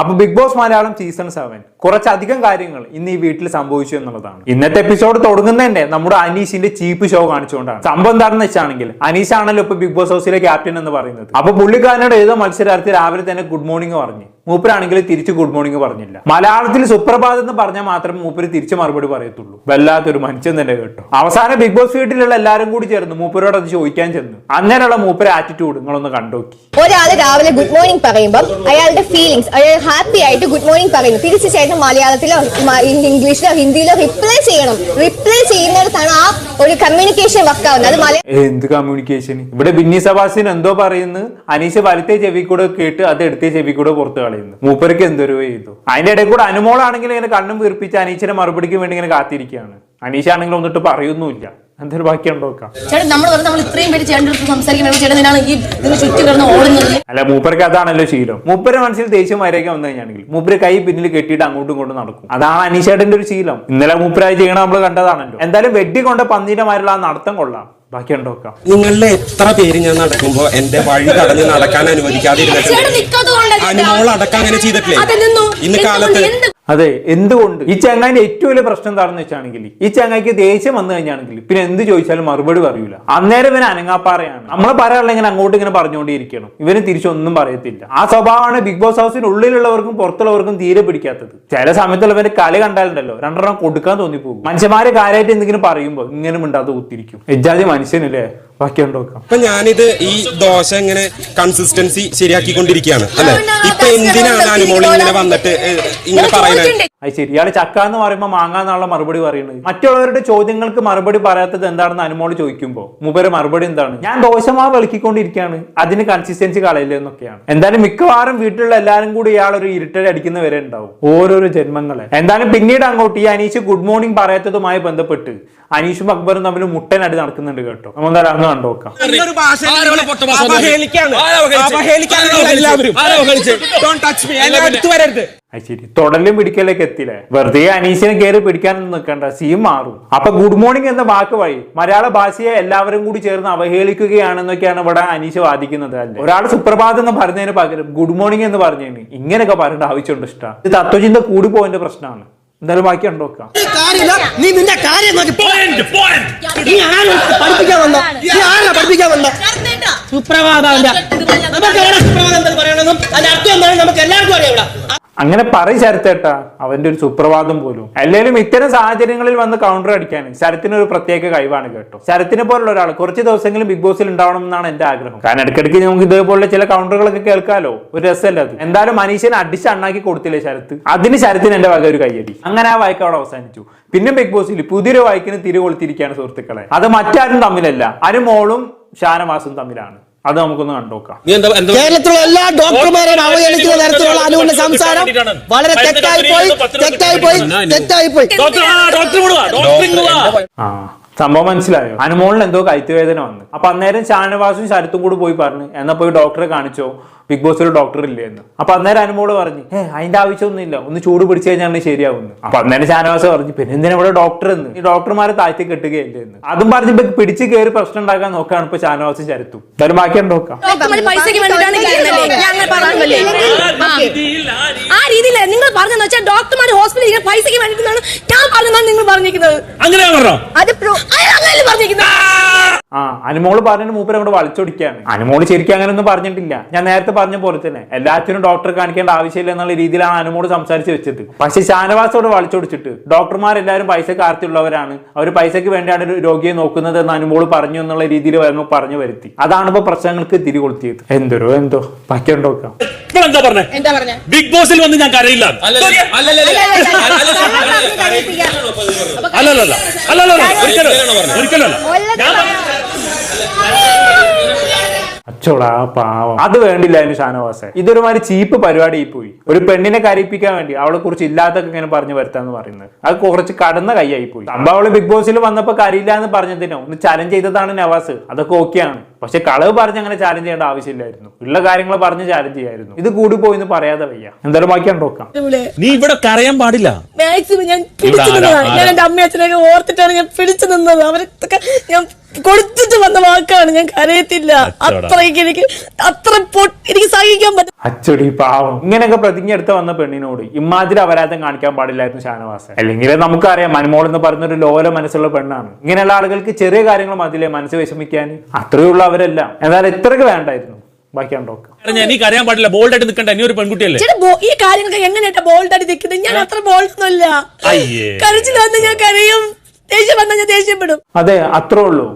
അപ്പൊ Bigg Boss Malayalam season seven കുറച്ചധികം കാര്യങ്ങൾ ഇന്ന് ഈ വീട്ടിൽ സംഭവിച്ചു എന്നുള്ളതാണ്. ഇന്നത്തെ എപ്പിസോഡ് തുടങ്ങുന്നതന്നെ നമ്മുടെ അനീഷിന്റെ ചീപ്പ് ഷോ കാണിച്ചുകൊണ്ടാണ്. സംഭവം എന്താണെന്ന് വെച്ചാണെങ്കിൽ അനീഷ് ആണല്ലോ ഇപ്പൊ ബിഗ് ബോസ് ഹൗസിലെ ക്യാപ്റ്റൻ എന്ന് പറയുന്നത്. അപ്പൊ പുള്ളിക്കാരനോട് ഏതോ മത്സരാർത്ഥി രാവിലെ തന്നെ ഗുഡ് മോർണിംഗ് പറഞ്ഞു. മൂപ്പരാണെങ്കിൽ തിരിച്ച് ഗുഡ് മോർണിംഗ് പറഞ്ഞില്ല. മലയാളത്തിൽ സുപ്രഭാതം എന്ന് പറഞ്ഞാൽ മാത്രമേ മൂപ്പര് തിരിച്ച് മറുപടി പറയത്തുള്ളൂ. വല്ലാത്തൊരു മനുഷ്യൻ തന്നെ കേട്ടോ. അവസാനം ബിഗ് ബോസ് വീട്ടിലുള്ള എല്ലാരും കൂടി ചേർന്ന് മൂപ്പരോട് അത് ചോദിക്കാൻ ചെന്നു. അങ്ങനെയുള്ള മൂപ്പര ആറ്റിറ്റ്യൂഡ് നിങ്ങളൊന്ന് കണ്ടോക്കി. ഒരാൾ രാവിലെ ഗുഡ് മോർണിംഗ് പറയുമ്പോൾ അയാളുടെ ഫീലിങ്സ് അയാൾ ഹാപ്പി ആയിട്ട് ഗുഡ് മോർണിംഗ് പറയുന്നു. തിരിച്ചു ചേട്ടൻ മലയാളത്തിലോ ഇംഗ്ലീഷിലോ ഹിന്ദിയിലോ റിപ്ലൈ ചെയ്യണം. റിപ്ലൈ ചെയ്യുന്നിടത്താണ് ആ ഒരു കമ്മ്യൂണിക്കേഷൻ വർക്ക് ആവുന്നത്. അത് മലയാളം എന്ത് കമ്മ്യൂണിക്കേഷൻ ഇവിടെ ബിന്നി സബാസിൻ എന്തോ പറയുന്നു? അനീഷ് വലത്തെ ചെവി കൂടെ കേട്ട് അത് എടുത്തേ ചെവി കൂടെ പുറത്ത് കളയുന്നു മൂപ്പർക്ക് എന്തൊരു ചെയ്തു? അതിന്റെ ഇടയിൽ കൂടെ അനുമോളാണെങ്കിൽ ഇങ്ങനെ കണ്ണും വീർപ്പിച്ച് അനീഷിന്റെ മറുപടിക്ക് വേണ്ടി ഇങ്ങനെ കാത്തിരിക്കുകയാണ്. അനീഷ് ആണെങ്കിൽ ഒന്നിട്ട് പറയുന്നുമില്ല. എന്തൊരു ബാക്കി ഉണ്ടോക്കാം ചേട്ടൻ നമ്മൾ നമ്മൾ ഇത്രയും പേര് ഈ ഇതിന് ചുറ്റി കിടന്ന് ഓടുന്നത്? അല്ല മൂപ്പർക്ക് അതാണല്ലോ ശീലം. മൂപ്പര് മനസ്സിൽ ദേഷ്യം വരയ്ക്കാൻ വന്നു കഴിഞ്ഞാണെങ്കിൽ മൂപ്പര് കൈ പിന്നിൽ കെട്ടിയിട്ട് അങ്ങോട്ടും ഇങ്ങോട്ടും നടക്കും. അതാണ് അനീഷേട്ടന്റെ ഒരു ശീലം. ഇന്നലെ മൂപ്പരായി ചെയ്യണം നമ്മൾ കണ്ടതാണല്ലോ. എന്തായാലും വെട്ടി കൊണ്ട പന്നീരമാരുള്ള മാരുള്ള ആ നടത്തം കൊള്ളാം. ബാക്കി ഉണ്ടോക്കാം നിങ്ങളുടെ എത്ര പേര് ഞാൻ നടക്കുമ്പോ എന്റെ വഴി തടഞ്ഞ് നടക്കാൻ അനുവദിക്കാതെ അനുമോൾ അടക്കം അങ്ങനെ ചെയ്തിട്ടില്ലേ? ഇന്ന് കാലത്ത് അതെ എന്തുകൊണ്ട്? ഈ ചങ്ങായിന്റെ ഏറ്റവും വലിയ പ്രശ്നം എന്താണെന്ന് വെച്ചാണെങ്കിൽ ഈ ചങ്ങായിക്ക് ദേഷ്യം വന്നു കഴിഞ്ഞാണെങ്കിൽ പിന്നെ എന്ത് ചോദിച്ചാലും മറുപടി പറയൂല. അന്നേരം ഇവൻ അനങ്ങാപ്പാറയാണ്. നമ്മളെ പറയാനുള്ള ഇങ്ങനെ അങ്ങോട്ട് ഇങ്ങനെ പറഞ്ഞുകൊണ്ടിരിക്കണം ഇവന് തിരിച്ചൊന്നും പറയത്തില്ല. ആ സ്വഭാവമാണ് ബിഗ് ബോസ് ഹൗസിന് ഉള്ളിലുള്ളവർക്കും പുറത്തുള്ളവർക്കും തീരെ പിടിക്കാത്തത്. ചില സമയത്തുള്ളവന്റെ കളി കണ്ടാലുണ്ടല്ലോ. രണ്ടെണ്ണം കൊടുക്കാൻ തോന്നിപ്പോകും. മനുഷ്യന്മാരെ കാര്യമായിട്ട് എന്തെങ്കിലും പറയുമ്പോൾ ഇങ്ങനെ മിണ്ടാതെ ഒത്തിരിക്കും എജാതി മനുഷ്യനല്ലേ? ബാക്കി ഉണ്ടോക്കാം ഇപ്പൊ ഞാനിത് ഈ ദോശ ഇങ്ങനെ കൺസിസ്റ്റൻസി ശരിയാക്കിക്കൊണ്ടിരിക്കുകയാണ് അല്ലെ? ഇപ്പൊ എന്തിനാണ് അനുമോൾ ഇങ്ങനെ വന്നിട്ട് ഇങ്ങനെ പറയുന്നത്? അത് ശരി. ഇയാൾ ചക്ക എന്ന് പറയുമ്പോൾ മാങ്ങ എന്നുള്ള മറുപടി പറയുന്നത്. മറ്റുള്ളവരുടെ ചോദ്യങ്ങൾക്ക് മറുപടി പറയാത്തത് എന്താണെന്ന് അനുമോൾ ചോദിക്കുമ്പോൾ മൂപ്പര് മറുപടി എന്താണ്? ഞാൻ ദോശമാവ് വിളിക്കൊണ്ടിരിക്കുകയാണ് അതിന് കൺസിസ്റ്റൻസി കളയില്ല എന്നൊക്കെയാണ്. എന്തായാലും മിക്കവാറും വീട്ടിലുള്ള എല്ലാവരും കൂടി ഇയാൾ ഒരു ഇരുട്ടടി അടിക്കുന്ന വരെ ഉണ്ടാവും. ഓരോരോ ജന്മങ്ങളെ. എന്തായാലും പിന്നീട് അങ്ങോട്ട് ഈ അനീഷ് ഗുഡ് മോർണിംഗ് പറയാത്തതുമായി ബന്ധപ്പെട്ട് അനീഷും അക്ബറും തമ്മിൽ മുട്ടനടി നടക്കുന്നുണ്ട് കേട്ടോ. നമ്മൾ അത് ശരി. തൊടലും പിടിക്കലേക്ക് എത്തില്ലേ വെറുതെ അനീസിനെ കയറി പിടിക്കാൻ നിൽക്കണ്ട. സീൻ മാറും. അപ്പൊ ഗുഡ് മോർണിംഗ് എന്ന വാക്ക് വഴി മലയാള ഭാഷയെ എല്ലാവരും കൂടി ചേർന്ന് അവഹേളിക്കുകയാണെന്നൊക്കെയാണ് ഇവിടെ അനീഷ് വാദിക്കുന്നത് അല്ലേ ഒരാൾ സുപ്രഭാതം എന്ന് പറഞ്ഞതിന് പകരം ഗുഡ് മോർണിംഗ് എന്ന് പറഞ്ഞതിന് ഇങ്ങനെയൊക്കെ പറയേണ്ട ആവശ്യമുണ്ട് ഇഷ്ടം. ഇത് തത്വചിന്ത കൂടി പോയതിന്റെ പ്രശ്നമാണ്. എന്തായാലും ബാക്കി ഉണ്ടോ നീ നിന്റെ കാര്യം നോക്കി. നീ ആരാ പഠിപ്പിക്കാൻ വന്ന? നീ ആരാ പഠിപ്പിക്കാൻ വന്ന? സുപ്രഭാതം നമുക്ക് സുപ്രഭാതം പറയണമെന്നും അതിന്റെ അർത്ഥം എന്താണെന്ന് നമുക്ക് എല്ലാവർക്കും അറിയാം ഇവിടെ. അങ്ങനെ പറയും ശരത്തേട്ട അവന്റെ ഒരു സുപ്രഭാതം പോലും. അല്ലെങ്കിലും ഇത്തരം സാഹചര്യങ്ങളിൽ വന്ന് കൗണ്ടർ അടിക്കാൻ ശരത്തിന് ഒരു പ്രത്യേക കഴിവാണ് കേട്ടോ. ശരത്തിനെ പോലുള്ള ഒരാൾ കുറച്ച് ദിവസമെങ്കിലും ബിഗ് ബോസിൽ ഉണ്ടാവണം എന്നാണ് എന്റെ ആഗ്രഹം. കാരണം ഇടയ്ക്കിടയ്ക്ക് നമുക്ക് ഇതേപോലുള്ള ചില കൗണ്ടറുകളൊക്കെ കേൾക്കാലോ. ഒരു രസമല്ല അത്? എന്തായാലും മനീഷിനെ അടിച്ച് അണ്ണാക്കി കൊടുത്തില്ലേ ശരത്ത്? അതിന് ശരത്തിന് എന്റെ വക ഒരു കയ്യടി. അങ്ങനെ ആ വായിക്ക അവിടെ അവസാനിച്ചു. പിന്നെ ബിഗ് ബോസിൽ പുതിയൊരു വായിക്കിന് തിരികൊളുത്തിരിക്കുകയാണ് സുഹൃത്തുക്കളെ. അത് മറ്റാരും തമ്മിലല്ല. അനുമോളും ഷാനവാസും തമ്മിലാണ്. അത് നമുക്കൊന്ന് കണ്ടുനോക്കാം. കേരളത്തിലുള്ള എല്ലാ ഡോക്ടർമാരെയും അവഗണിക്കുന്ന തരത്തിലുള്ള അനുവിന്റെ സംസാരം വളരെ തെറ്റായി പോയി തെറ്റായി പോയി തെറ്റായി പോയി. ആ സംഭവം മനസ്സിലായോ? അനുമോളിന് എന്തോ കൈത്തുവേദന വന്നു. അപ്പൊ അന്നേരം ഷാനവാസും ശരത്തും കൂടി പോയി പറഞ്ഞു. എന്നാ പോയി ഡോക്ടറെ കാണിച്ചോ. ബിഗ് ബോസ് ഒരു ഡോക്ടർ ഇല്ലേ എന്ന്. അപ്പൊ അന്നേരം അനുമോട് പറഞ്ഞു ഏ അതിന്റെ ആവശ്യമൊന്നുമില്ല. ഒന്ന് ചൂട് പിടിച്ചു കഴിഞ്ഞാൽ ശരിയാവുന്നു അപ്പൊ അന്നേരം ഷാനവാസ് പറഞ്ഞു പിന്നെ എന്തിനാ ഇവിടെ ഡോക്ടർ എന്ന്? ഈ ഡോക്ടർമാരെ താഴ്ത്തി കെട്ടുകയല്ലേ എന്ന്. അതും പറഞ്ഞ് ഇപ്പൊ പിടിച്ച് കയറി പ്രശ്നം ഉണ്ടാക്കാൻ നോക്കുകയാണ് ഇപ്പൊ ഷാനവാസ് ചരുത്തു എന്തായാലും ബാക്കി നോക്കാം? ആ രീതിയിൽ നിങ്ങൾ പറഞ്ഞെന്ന് വെച്ചാൽ ഡോക്ടർമാർ ഹോസ്പിറ്റലിൽ ഇങ്ങനെ പൈസക്ക് വേണ്ടിയിട്ടാണ് ഞാൻ പറഞ്ഞതാണ് നിങ്ങൾ പറഞ്ഞിരിക്കുന്നത്. അങ്ങനെ പറഞ്ഞോ അത് അങ്ങനെയല്ലേ പറഞ്ഞിരിക്കുന്നത്. ആ അനുമോൾ പറഞ്ഞിട്ട് മൂപ്പര് അങ്ങോട്ട് വളച്ചൊടിക്കാണ്. അനുമോൾ ശരിക്കും അങ്ങനെ ഒന്നും പറഞ്ഞിട്ടില്ല. ഞാൻ നേരത്തെ പറഞ്ഞ പോലെ തന്നെ എല്ലാത്തിനും ഡോക്ടറെ കാണിക്കേണ്ട ആവശ്യമില്ല എന്നുള്ള രീതിയിലാണ് അനുമോട് സംസാരിച്ച് വെച്ചത്. പക്ഷെ ഷാനവാസോട് വളച്ചൊടിച്ചിട്ട് ഡോക്ടർമാരെല്ലാവരും പൈസ കാർത്തിയുള്ളവരാണ് അവർ പൈസക്ക് വേണ്ടിയാണ് ഒരു രോഗിയെ നോക്കുന്നത് എന്ന് അനുമോൾ പറഞ്ഞു എന്നുള്ള രീതിയിൽ വരുമ്പോൾ പറഞ്ഞു വരുത്തി. അതാണ് ഇപ്പൊ പ്രശ്നങ്ങൾക്ക് തിരികൊളുത്തിയത് എന്തോരോ എന്തോ. ബാക്കി ഉണ്ടോക്കാം ഇപ്പോഴെന്താ പറഞ്ഞേ? എന്താ പറഞ്ഞ? ബിഗ് ബോസിൽ വന്ന് ഞാൻ കരയില്ല. അല്ലല്ല അല്ലല്ല അല്ലല്ല. ഒരിക്കലും ഒരിക്കലല്ല ഞാൻ അച്ചോടാ പാവം. അത് വേണ്ടില്ല അതിന് ഷാനവാസെ. ഇതൊരു മാതിരി ചീപ്പ് പരിപാടി പോയി. ഒരു പെണ്ണിനെ കരയിപ്പിക്കാൻ വേണ്ടി അവളെ കുറിച്ച് ഇല്ലാത്തൊക്കെ ഇങ്ങനെ പറഞ്ഞു വരുത്താന്ന് പറയുന്നത്. അത് കുറച്ച് കടന്ന കൈയായി പോയി. സംഭവം അവൾ ബിഗ് ബോസിൽ വന്നപ്പോ കരയില്ല എന്ന് പറഞ്ഞതിനോ? ഒന്ന് ചലഞ്ച് ചെയ്തതാണ് നവാസ്. അതൊക്കെ ഓക്കെയാണ് പക്ഷെ കളവ് പറഞ്ഞ് അങ്ങനെ ചാലഞ്ച് ചെയ്യേണ്ട ആവശ്യമില്ലായിരുന്നു. ഉള്ള കാര്യങ്ങൾ പറഞ്ഞ് ചാലഞ്ച് ചെയ്യായിരുന്നു. ഇത് കൂടി പോയി എന്ന് പറയാതെ വയ്യ. എന്തായാലും ബാക്കി ഉണ്ടോക്കാം നീ ഇവിടെ കരയാൻ പാടില്ല. മാക്സിമം ഞാൻ പിടിച്ചു നിന്നതാണ് ഞാൻ? എന്റെ അമ്മയച്ഛനെയൊക്കെ ഓർത്തിട്ടാണ് ഞാൻ പിടിച്ചു നിന്നത്. അവരൊക്കെ ഞാൻ കൊടുത്തിട്ട് വന്ന വാക്കാണ്. ഞാൻ കരയത്തില്ല. അത്രയ്ക്ക് എനിക്ക് അത്ര പൊ- എനിക്ക് സഹിക്കാൻ പറ്റും അച്ചടി പാവം. ഇങ്ങനെയൊക്കെ പ്രതിജ്ഞ എടുത്ത് വന്ന പെണ്ണിനോട് ഇമാതിരി അപരാധം കാണിക്കാൻ പാടില്ലായിരുന്നു ഷാനവാസ് അല്ലെങ്കിൽ നമുക്കറിയാം മനമോൾ എന്ന് പറയുന്ന ഒരു ലോല മനസ്സുള്ള പെണ്ണാണ്. ഇങ്ങനെയുള്ള ആളുകൾക്ക് ചെറിയ കാര്യങ്ങൾ മതിലേ മനസ്സ് വിഷമിക്കാൻ അത്രയുള്ള അവരെല്ലാം. എന്നാൽ ഇത്രക്ക് വേണ്ടായിരുന്നു. ഞാൻ നീ കരയാൻ പാടില്ല. ബോൾഡ് ആയിട്ട് നിൽക്കണ്ട നീ ഒരു പെൺകുട്ടിയല്ലേ? ഈ കാര്യങ്ങളൊക്കെ എങ്ങനെയാ ബോൾഡ് ആയിട്ട് നിൽക്കുന്നത്? ഞാൻ അത്ര ബോൾഡ് ഒന്നുമല്ല അയ്യേ. കരച്ചിൽ വന്ന് ഞാൻ കരയും. ദേഷ്യം വന്നാൽ ഞാൻ ദേഷ്യപ്പെടും അതെ അത്രേ ഉള്ളൂ.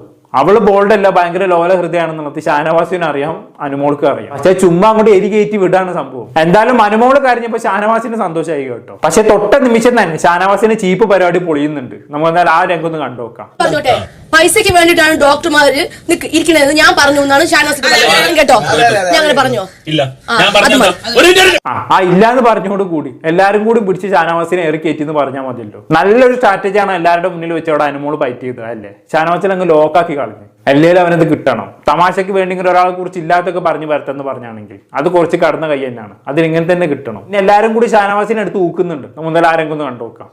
അവൾ ബോൾഡ് അല്ല ഭയങ്കര ലോല ഹൃദയാണെന്നുള്ളത് ഷാനവാസിന് അറിയാം അനുമോൾക്ക് അറിയാം. പക്ഷെ ചുമ്മാ അങ്ങോട്ട് എരി കയറ്റി വിടാണ് സംഭവം. എന്തായാലും അനുമോൾ കരഞ്ഞപ്പോ ഷാനവാസിന് സന്തോഷമായി കേട്ടോ. പക്ഷെ തൊട്ട നിമിഷം തന്നെ ഷാനവാസിന് ചീപ്പ് പരിപാടി പൊളിയുന്നുണ്ട്. നമ്മൾ എന്തായാലും ആ രംഗം ഒന്ന് കണ്ടുനോക്കാം. വേണ്ടിയിട്ടാണ് ഡോക്ടർമാര് നിക്ക് ഇരിക്കണത് ഞാൻ പറഞ്ഞു എന്നാണ് ഷാനവാസ്. കേട്ടോ? ഞാൻ പറഞ്ഞോ? ഇല്ല. ആ, ഇല്ല എന്ന് പറഞ്ഞോട് കൂടി. എല്ലാരും കൂടി പിടിച്ച് ഷാനവാസിനെ ഏറി കയറ്റി എന്ന് പറഞ്ഞാൽ മതിയല്ലോ. നല്ലൊരു സ്ട്രാറ്റജിയാണ് എല്ലാവരുടെ മുന്നിൽ വെച്ച് അവിടെ അനുമോൾ ഫൈറ്റ് ചെയ്തത് അല്ലേ? ഷാനവാസിനെ അങ്ങ് ലോക്കാക്കി കളഞ്ഞു. അല്ലേലും അവനത് കിട്ടണം. തമാശക്ക് വേണ്ടെങ്കിൽ ഒരാളെ കുറിച്ച് ഇല്ലാത്തൊക്കെ പറഞ്ഞു വരട്ടെന്ന് പറഞ്ഞാണെങ്കിൽ അത് കുറച്ച് കടന്ന കൈ തന്നെയാണ്. അതിലിങ്ങനെ ഇങ്ങനെ തന്നെ കിട്ടണം. ഇനി എല്ലാരും കൂടി ഷാനവാസിനെ എടുത്ത് ഊക്കുന്നുണ്ട്. മുതൽ ആരെങ്കിലും ഒന്ന് കണ്ടുനോക്കാം.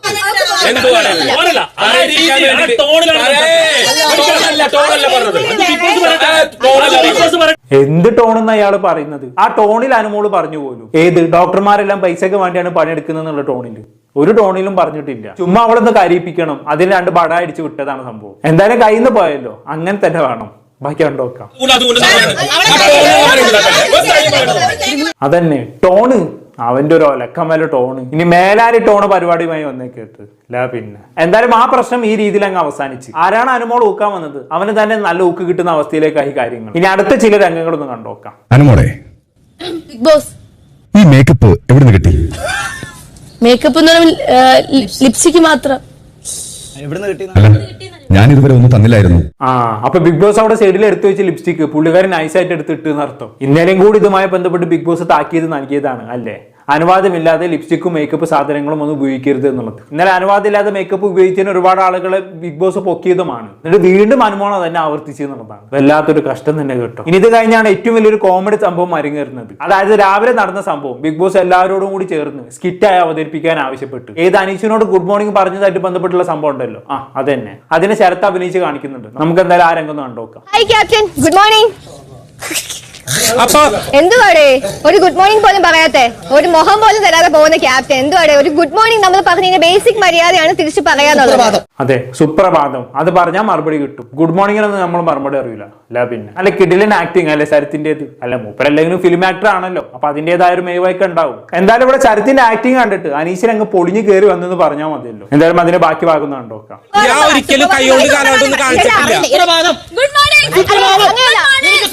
എന്ത് ടോണെന്ന് അയാൾ പറയുന്നത്? ആ ടോണിൽ അനുമോൾ പറഞ്ഞു പോലും. ഏത്? ഡോക്ടർമാരെല്ലാം പൈസക്ക് വേണ്ടിയാണ് പണിയെടുക്കുന്നത് എന്നുള്ള ടോണിൽ ഒരു ടോണിലും പറഞ്ഞിട്ടില്ല. ചുമ്മാ അവളൊന്ന് കരയിപ്പിക്കണം. അതിന് രണ്ട് പട അടിച്ചു വിട്ടതാണ് സംഭവം. എന്തായാലും കയ്യിൽ നിന്ന് പോയല്ലോ അങ്ങനെ തന്നെ വേണം. ബാക്കി കാര്യം പറയണം. അതന്നെ. ടോണ്. അവന്റെ ഒരു ഒലക്കമല ടോണ്. ഇനി മേലാരി ടോണ് പരിപാടിയുമായി വന്നേക്കത്ത് ലാ പിന്നെ. എന്തായാലും ആ പ്രശ്നം ഈ രീതിയിൽ അങ്ങ് അവസാനിച്ച്. ആരാണ് അനുമോൾ ഊക്കാൻ വന്നത്? അവന് തന്നെ നല്ല ഊക്ക് കിട്ടുന്ന അവസ്ഥയിലേക്കായി കാര്യങ്ങൾ. ഇനി അടുത്ത ചില രംഗങ്ങളൊന്നും കണ്ടോക്കാം അനുമോളെ ബിഗ് ബോസ്. ഈ മേക്കപ്പ് എവിടെ നിന്ന് കിട്ടി? മേക്കപ്പ് എന്ന് പറയുമ്പോൾ ലിപ്സ്റ്റിക്ക് മാത്രം. ഞാനിതുവരെ ഞാൻ ഇതുവരെ ഒന്നും തന്നില്ലായിരുന്നു. ആ അപ്പൊ ബിഗ് ബോസ് അവിടെ സൈഡിൽ എടുത്തു വെച്ച ലിപ്സ്റ്റിക് പുള്ളിക്കാരൻ നൈസായിട്ട് എടുത്തിട്ട് എന്നർത്ഥം ഇന്നലെയും കൂടി ഇതുമായി ബന്ധപ്പെട്ട് ബിഗ് ബോസ് താക്കിയത് നൽകിയതാണ് അല്ലേ? അനുവാദമില്ലാതെ ലിപ്സ്റ്റിക്കും മേക്കപ്പ് സാധനങ്ങളും ഒന്നും ഉപയോഗിക്കരുത് എന്നുള്ളത്. ഇന്നലെ അനുവാദമില്ലാതെ മേക്കപ്പ് ഉപയോഗിച്ചതിന് ഒരുപാട് ആളുകളെ ബിഗ് ബോസ് പൊക്കിയതുമാണ്. എന്നിട്ട് വീണ്ടും അനുമോണം തന്നെ ആവർത്തിച്ചു എന്നുള്ളതാണ്. വല്ലാത്തൊരു കഷ്ടം തന്നെ കേട്ടോ. ഇനി ഇത് കഴിഞ്ഞാണ് ഏറ്റവും വലിയൊരു കോമഡി സംഭവം അരങ്ങേറുന്നത്. അതായത് രാവിലെ നടന്ന സംഭവം ബിഗ് ബോസ് എല്ലാവരോടും കൂടി ചേർന്ന് സ്കിറ്റായി അവതരിപ്പിക്കാൻ ആവശ്യപ്പെട്ടു. ഏത് അനീഷിനോട് ഗുഡ് മോർണിംഗ് പറഞ്ഞതായിട്ട് ബന്ധപ്പെട്ടുള്ള സംഭവം ഉണ്ടല്ലോ. ആ അത് തന്നെ അതിനെ ശരത്ത് അഭിനയിച്ച് കാണിക്കുന്നുണ്ട്. നമുക്ക് എന്തായാലും ആ രംഗം കണ്ടോക്കാം ഗുഡ് മോർണിംഗ് അപ്പൊ എന്തുവാടേ? ഒരു ഗുഡ് മോർണിംഗ് പോലും പറയാത്തെ. ഒരു മുഖം പോലും തരാതെ പോകുന്ന ക്യാപ്റ്റൻ എന്തുവാടേ? ഒരു ഗുഡ് മോർണിംഗ് നമ്മൾ പറഞ്ഞു ബേസിക് മര്യാദയാണ് തിരിച്ചു പറയാന്നുള്ളത് അതെ സുപ്രഭാതം. അത് പറഞ്ഞാൽ മറുപടി കിട്ടും. ഗുഡ് മോർണിംഗ് മോർണിംഗിനൊന്നും നമ്മൾ മറുപടി അറിയില്ല അല്ല പിന്നെ. അല്ല കിഡിലൻ ആക്ടിങ് അല്ലെ ശരത്തിന്റേത്? അല്ല മൂപ്പരല്ലെങ്കിലും ഫിലിം ആക്ടർ ആണല്ലോ. അപ്പൊ അതിന്റേതായ ഒരു മേവായിക്ക് ഉണ്ടാവും. എന്തായാലും ഇവിടെ ശരത്തിന്റെ ആക്ടിങ് കണ്ടിട്ട് അനീശൻ അങ്ങ് പൊളിഞ്ഞു കയറി വന്നെന്ന് പറഞ്ഞാൽ മതിയല്ലോ. എന്തായാലും അതിന്റെ ബാക്കി ഭാഗം കണ്ടോക്കാം. ഞാൻ ഒരിക്കലും കൈകൊണ്ട് കാലോട്ടൊന്നും കാണിച്ചിട്ടില്ല. സുപ്രഭാതം. ഗുഡ് മോർണിംഗ്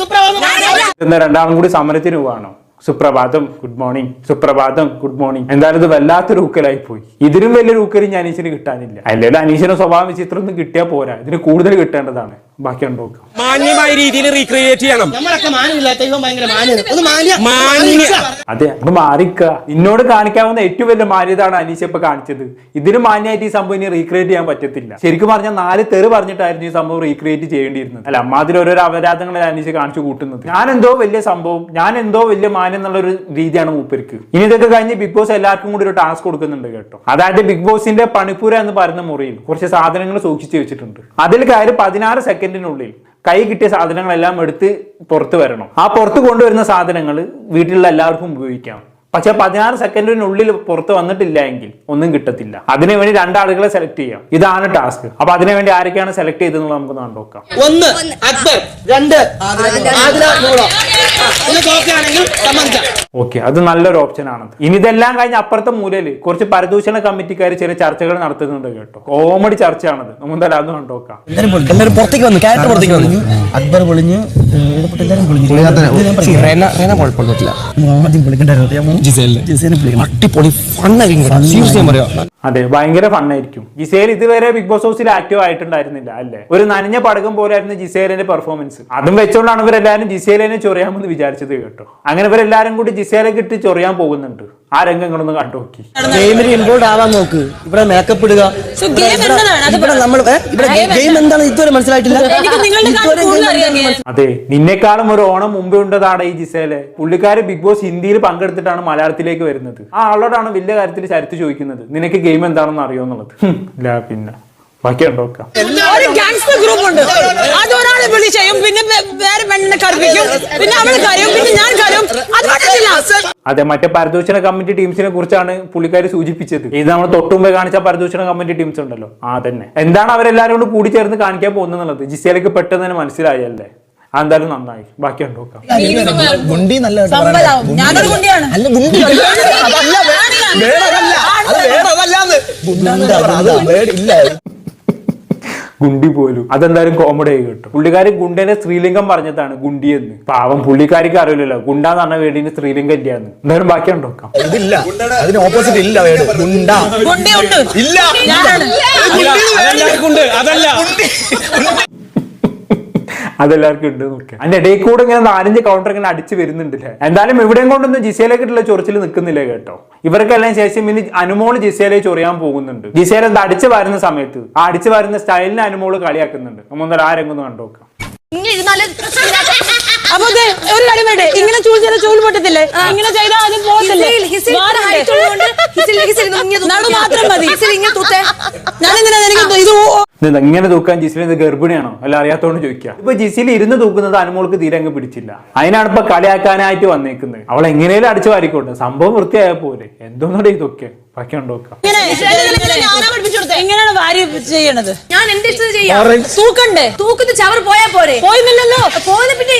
സുപ്രഭാതം സുപ്രഭാതം രണ്ടാളും കൂടി സമരത്തിന് പോവാണോ? സുപ്രഭാതം ഗുഡ് മോർണിംഗ് സുപ്രഭാതം ഗുഡ് മോർണിംഗ് എന്തായാലും ഇത് വല്ലാത്തൊരു ഊക്കലായി പോയി. ഇതിലും വലിയൊരു ഊക്കലും ഞാൻ അനീശന് കിട്ടാനില്ല. അല്ലെങ്കിൽ അനീശന്റെ സ്വഭാവം വിചിത്രം ഒന്നും കിട്ടിയാൽ പോരാ. ഇതിന് കൂടുതൽ കിട്ടേണ്ടതാണ്. ബാക്കി മാന്യമായ രീതിയിൽ റീക്രിയേറ്റ് ചെയ്യണം. അതെ അത് മാറിക്ക. നിന്നോട് കാണിക്കാവുന്ന ഏറ്റവും വലിയ മാന്യതാണ് അനീഷ ഇപ്പൊ കാണിച്ചത്. ഇതിന് മാന്യമായിട്ട് ഈ സംഭവം ഇനി റീക്രിയേറ്റ് ചെയ്യാൻ പറ്റത്തില്ല. ശരിക്കും പറഞ്ഞാൽ നാല് തെറി പറഞ്ഞിട്ടായിരുന്നു ഈ സംഭവം റീക്രിയേറ്റ് ചെയ്യേണ്ടിയിരുന്നത്. അല്ല അമ്മാതിരി ഓരോരോ അപരാധങ്ങൾ അനീഷ കാണിച്ചു കൂട്ടുന്നത്. ഞാൻ എന്തോ വലിയ സംഭവം ഞാൻ എന്തോ വലിയ മാന്യം എന്നുള്ള ഒരു രീതിയാണ് മൂപ്പർക്ക്. ഇനി ഇതൊക്കെ കഴിഞ്ഞ് ബിഗ് ബോസ് എല്ലാവർക്കും കൂടി ഒരു ടാസ്ക് കൊടുക്കുന്നുണ്ട് കേട്ടോ. അതായത് ബിഗ് ബോസിന്റെ പണിപ്പൂര എന്ന് പറയുന്ന മുറിയിൽ കുറച്ച് സാധനങ്ങൾ സൂക്ഷിച്ചു വെച്ചിട്ടുണ്ട്. അതിൽ കയറി പതിനാറ് സെക്കൻഡിനുള്ളിൽ കൈ കിട്ടിയ സാധനങ്ങളെല്ലാം എടുത്ത് പുറത്ത് വരണം. ആ പുറത്ത് കൊണ്ടുവരുന്ന സാധനങ്ങൾ വീട്ടിലുള്ള എല്ലാവർക്കും ഉപയോഗിക്കാം. പക്ഷെ പതിനാറ് സെക്കൻഡിനുള്ളിൽ പുറത്ത് വന്നിട്ടില്ല എങ്കിൽ ഒന്നും കിട്ടത്തില്ല. അതിനുവേണ്ടി രണ്ടാളുകളെ സെലക്ട് ചെയ്യാം. ഇതാണ് ടാസ്ക് അപ്പൊ അതിനുവേണ്ടി ആരൊക്കെയാണ് സെലക്ട് ചെയ്തെന്നുള്ളത് നമുക്ക് കണ്ടോക്കാം ഒന്ന് അക്ബർ രണ്ട് ഓക്കെ അത് നല്ലൊരു ഓപ്ഷൻ ആണ്. ഇനി ഇതെല്ലാം കഴിഞ്ഞ അപ്പുറത്തെ മൂലയിൽ കുറച്ച് പരദൂഷണ കമ്മിറ്റിക്കാർ ചില ചർച്ചകൾ നടത്തുന്നുണ്ട് കേട്ടോ. കോമഡി ചർച്ചയാണത്. നമുക്ക് എന്തായാലും അത് കണ്ടോക്കാം എല്ലാരും പുറത്തേക്ക് വന്നു. ക്യാരക്ടർ പുറത്തേക്ക് വന്നു. അക്ബർ പൊളിഞ്ഞു. അടിപൊളി അതെ ഭയങ്കര ഫണ്ണായിരിക്കും ജിസേൽ ഇതുവരെ ബിഗ് ബോസ് ഹൗസിൽ ആക്റ്റീവ് ആയിട്ടുണ്ടായിരുന്നില്ല അല്ലേ? ഒരു നനഞ്ഞ പടകം പോലെയായിരുന്നു ജിസേലിന്റെ പെർഫോമൻസ് അതും വെച്ചുകൊണ്ടാണ് ഇവരെല്ലാരും ജിസേലിനെ ചൊറിയാമെന്ന് വിചാരിച്ചത് കേട്ടോ. അങ്ങനെ ഇവരെല്ലാരും കൂടി ജിസേലെ കിട്ടി ചൊറിയാൻ പോകുന്നുണ്ട്. ആ രംഗങ്ങളൊന്ന് കണ്ടു നോക്കി ഗെയിമിൽ ഇൻവോൾവ് ആവാൻ നോക്ക്. ഇവിടെ മേക്കപ്പ് ഇടുക. ഇവിടെ- നമ്മൾ ഇവിടെ ഗെയിം എന്താണ്? ഇതുവരെ മനസ്സിലായിട്ടില്ല. അതെ നിന്നെക്കാളും ഒരു ഓണം മുമ്പേ ഉണ്ടതാണ് ഈ ജിസേലെ. പുള്ളിക്കാര് ബിഗ് ബോസ് ഹിന്ദിയിൽ പങ്കെടുത്തിട്ടാണ് മലയാളത്തിലേക്ക് വരുന്നത്. ആ ആളോടാണ് വലിയ കാര്യത്തിൽ ചരിത്ത് ചോദിക്കുന്നത്. നിനക്ക് ഗെയിം എന്താണെന്ന് അറിയോ എന്നുള്ളത്? ഇല്ല പിന്നെ. ഒരു ഗാങ്സ്റ്റർ ഗ്രൂപ്പ് ഉണ്ട്. അത് ഒരാളെ വിളി ചെയ്യും പിന്നെ വേറെ പെണ്ണിനെ പിന്നെ കരയും പിന്നെ ഞാൻ കരയും. അത് പറ്റത്തില്ല. അതെ മറ്റേ പരദൂഷണ കമ്മിറ്റി ടീംസിനെ കുറിച്ചാണ് പുള്ളിക്കാര് സൂചിപ്പിച്ചത്. ഇത് നമ്മൾ തൊട്ടുമ്പോ കാണിച്ച പരദൂഷണ കമ്മിറ്റി ടീംസ് ഉണ്ടല്ലോ. ആ തന്നെ എന്താണ് അവരെല്ലാരും കൂടി കൂടി ചേർന്ന് കാണിക്കാൻ പോകുന്നത് ജിസേലക്ക് പെട്ടെന്ന് തന്നെ മനസ്സിലായല്ലേ? ആ, എന്തായാലും നന്നായി. ബാക്കി ഉണ്ടോക്കാം ഗുണ്ടി നല്ല അല്ല ഗുണ്ടി അതല്ല വേറതല്ല അത് വേറതല്ലാന്ന് ഗുണ്ട പോലും. അതെന്തായാലും കോമഡി ആയി കേട്ടു. പുള്ളിക്കാരി ഗുണ്ടനെ സ്ത്രീലിംഗം പറഞ്ഞതാണ് ഗുണ്ടി എന്ന് പാവം പുള്ളിക്കാരിക്ക് അറിയില്ലല്ലോ. ഗുണ്ടാന്ന് പറഞ്ഞ വേണ്ടി സ്ത്രീലിംഗം ഇല്ലാന്ന്. എന്തായാലും ബാക്കി ഉണ്ടോക്കാം ഇതില്ല. അതിന് ഓപ്പോസിറ്റ് ഇല്ല വേട് ഗുണ്ട. ഇല്ല. അതല്ല. അതെല്ലാവർക്കും ഉണ്ട് നോക്കാം അതിന്റെ ഇടയിൽ കൂടെ ഇങ്ങനെ നാലഞ്ച് കൗണ്ടർ ഇങ്ങനെ അടിച്ച് വരുന്നുണ്ടല്ലേ? എന്തായാലും ഇവിടെയും കൊണ്ടൊന്നും ജിസേലേക്കിട്ടുള്ള ചൊറിച്ചിൽ നിൽക്കുന്നില്ല കേട്ടോ. ഇവർക്കെല്ലാം ശേഷം ഇനി അനുമോൾ ജിസേലെ ചൊറിയാൻ പോകുന്നുണ്ട്. ജിസേല എന്താ അടിച്ചു വരുന്ന സമയത്ത് ആ അടിച്ചു വരുന്ന സ്റ്റൈലിന് അനുമോൾ കളിയാക്കുന്നുണ്ട്. നമ്മൾ ആ രംഗം ഇങ്ങനെ ഇരുന്നാൽ അപ്പൊ ഒരു കാര്യം വേണ്ടേ ഇങ്ങനെ ചൂൽ ചെയ്ത ചൂൽ പൊട്ടത്തില്ലേ? ഇങ്ങനെ ചെയ്താൽ അത് പോകത്തില്ലേ? തൂക്കി. നടു മാത്രം മതി. ഞാൻ എന്തിനാ എനിക്ക് ഇത് ഇങ്ങനെ തൂക്കാൻ ജിസിൽ ഗർഭിണിയാണോ? അല്ല അറിയാത്തോണ്ട് ചോദിക്കാം. ഇപ്പൊ ജിസിൽ ഇരുന്ന് തൂക്കുന്നത് അനുമോൾക്ക് തീരെ അങ്ങ് പിടിച്ചില്ല. അതിനാണ് ഇപ്പൊ കളിയാക്കാനായിട്ട് വന്നേക്കുന്നത്. അവൾ എങ്ങനെയും അടിച്ചു വാരിക്കോട്ടെ സംഭവം വൃത്തിയായ പോലെ എന്തോന്നോടെ ഇതൊക്കെ ബാക്കി ഉണ്ടോക്കാം ഇങ്ങനെ എങ്ങനെയാണ് വാരി ചെയ്യണത്. ഞാൻ എന്റെ തൂക്കണ്ടേ? തൂക്കുന്ന ചവർ പോയാ പോരെ. പോയില്ലല്ലോ പോകുന്ന പിന്നെ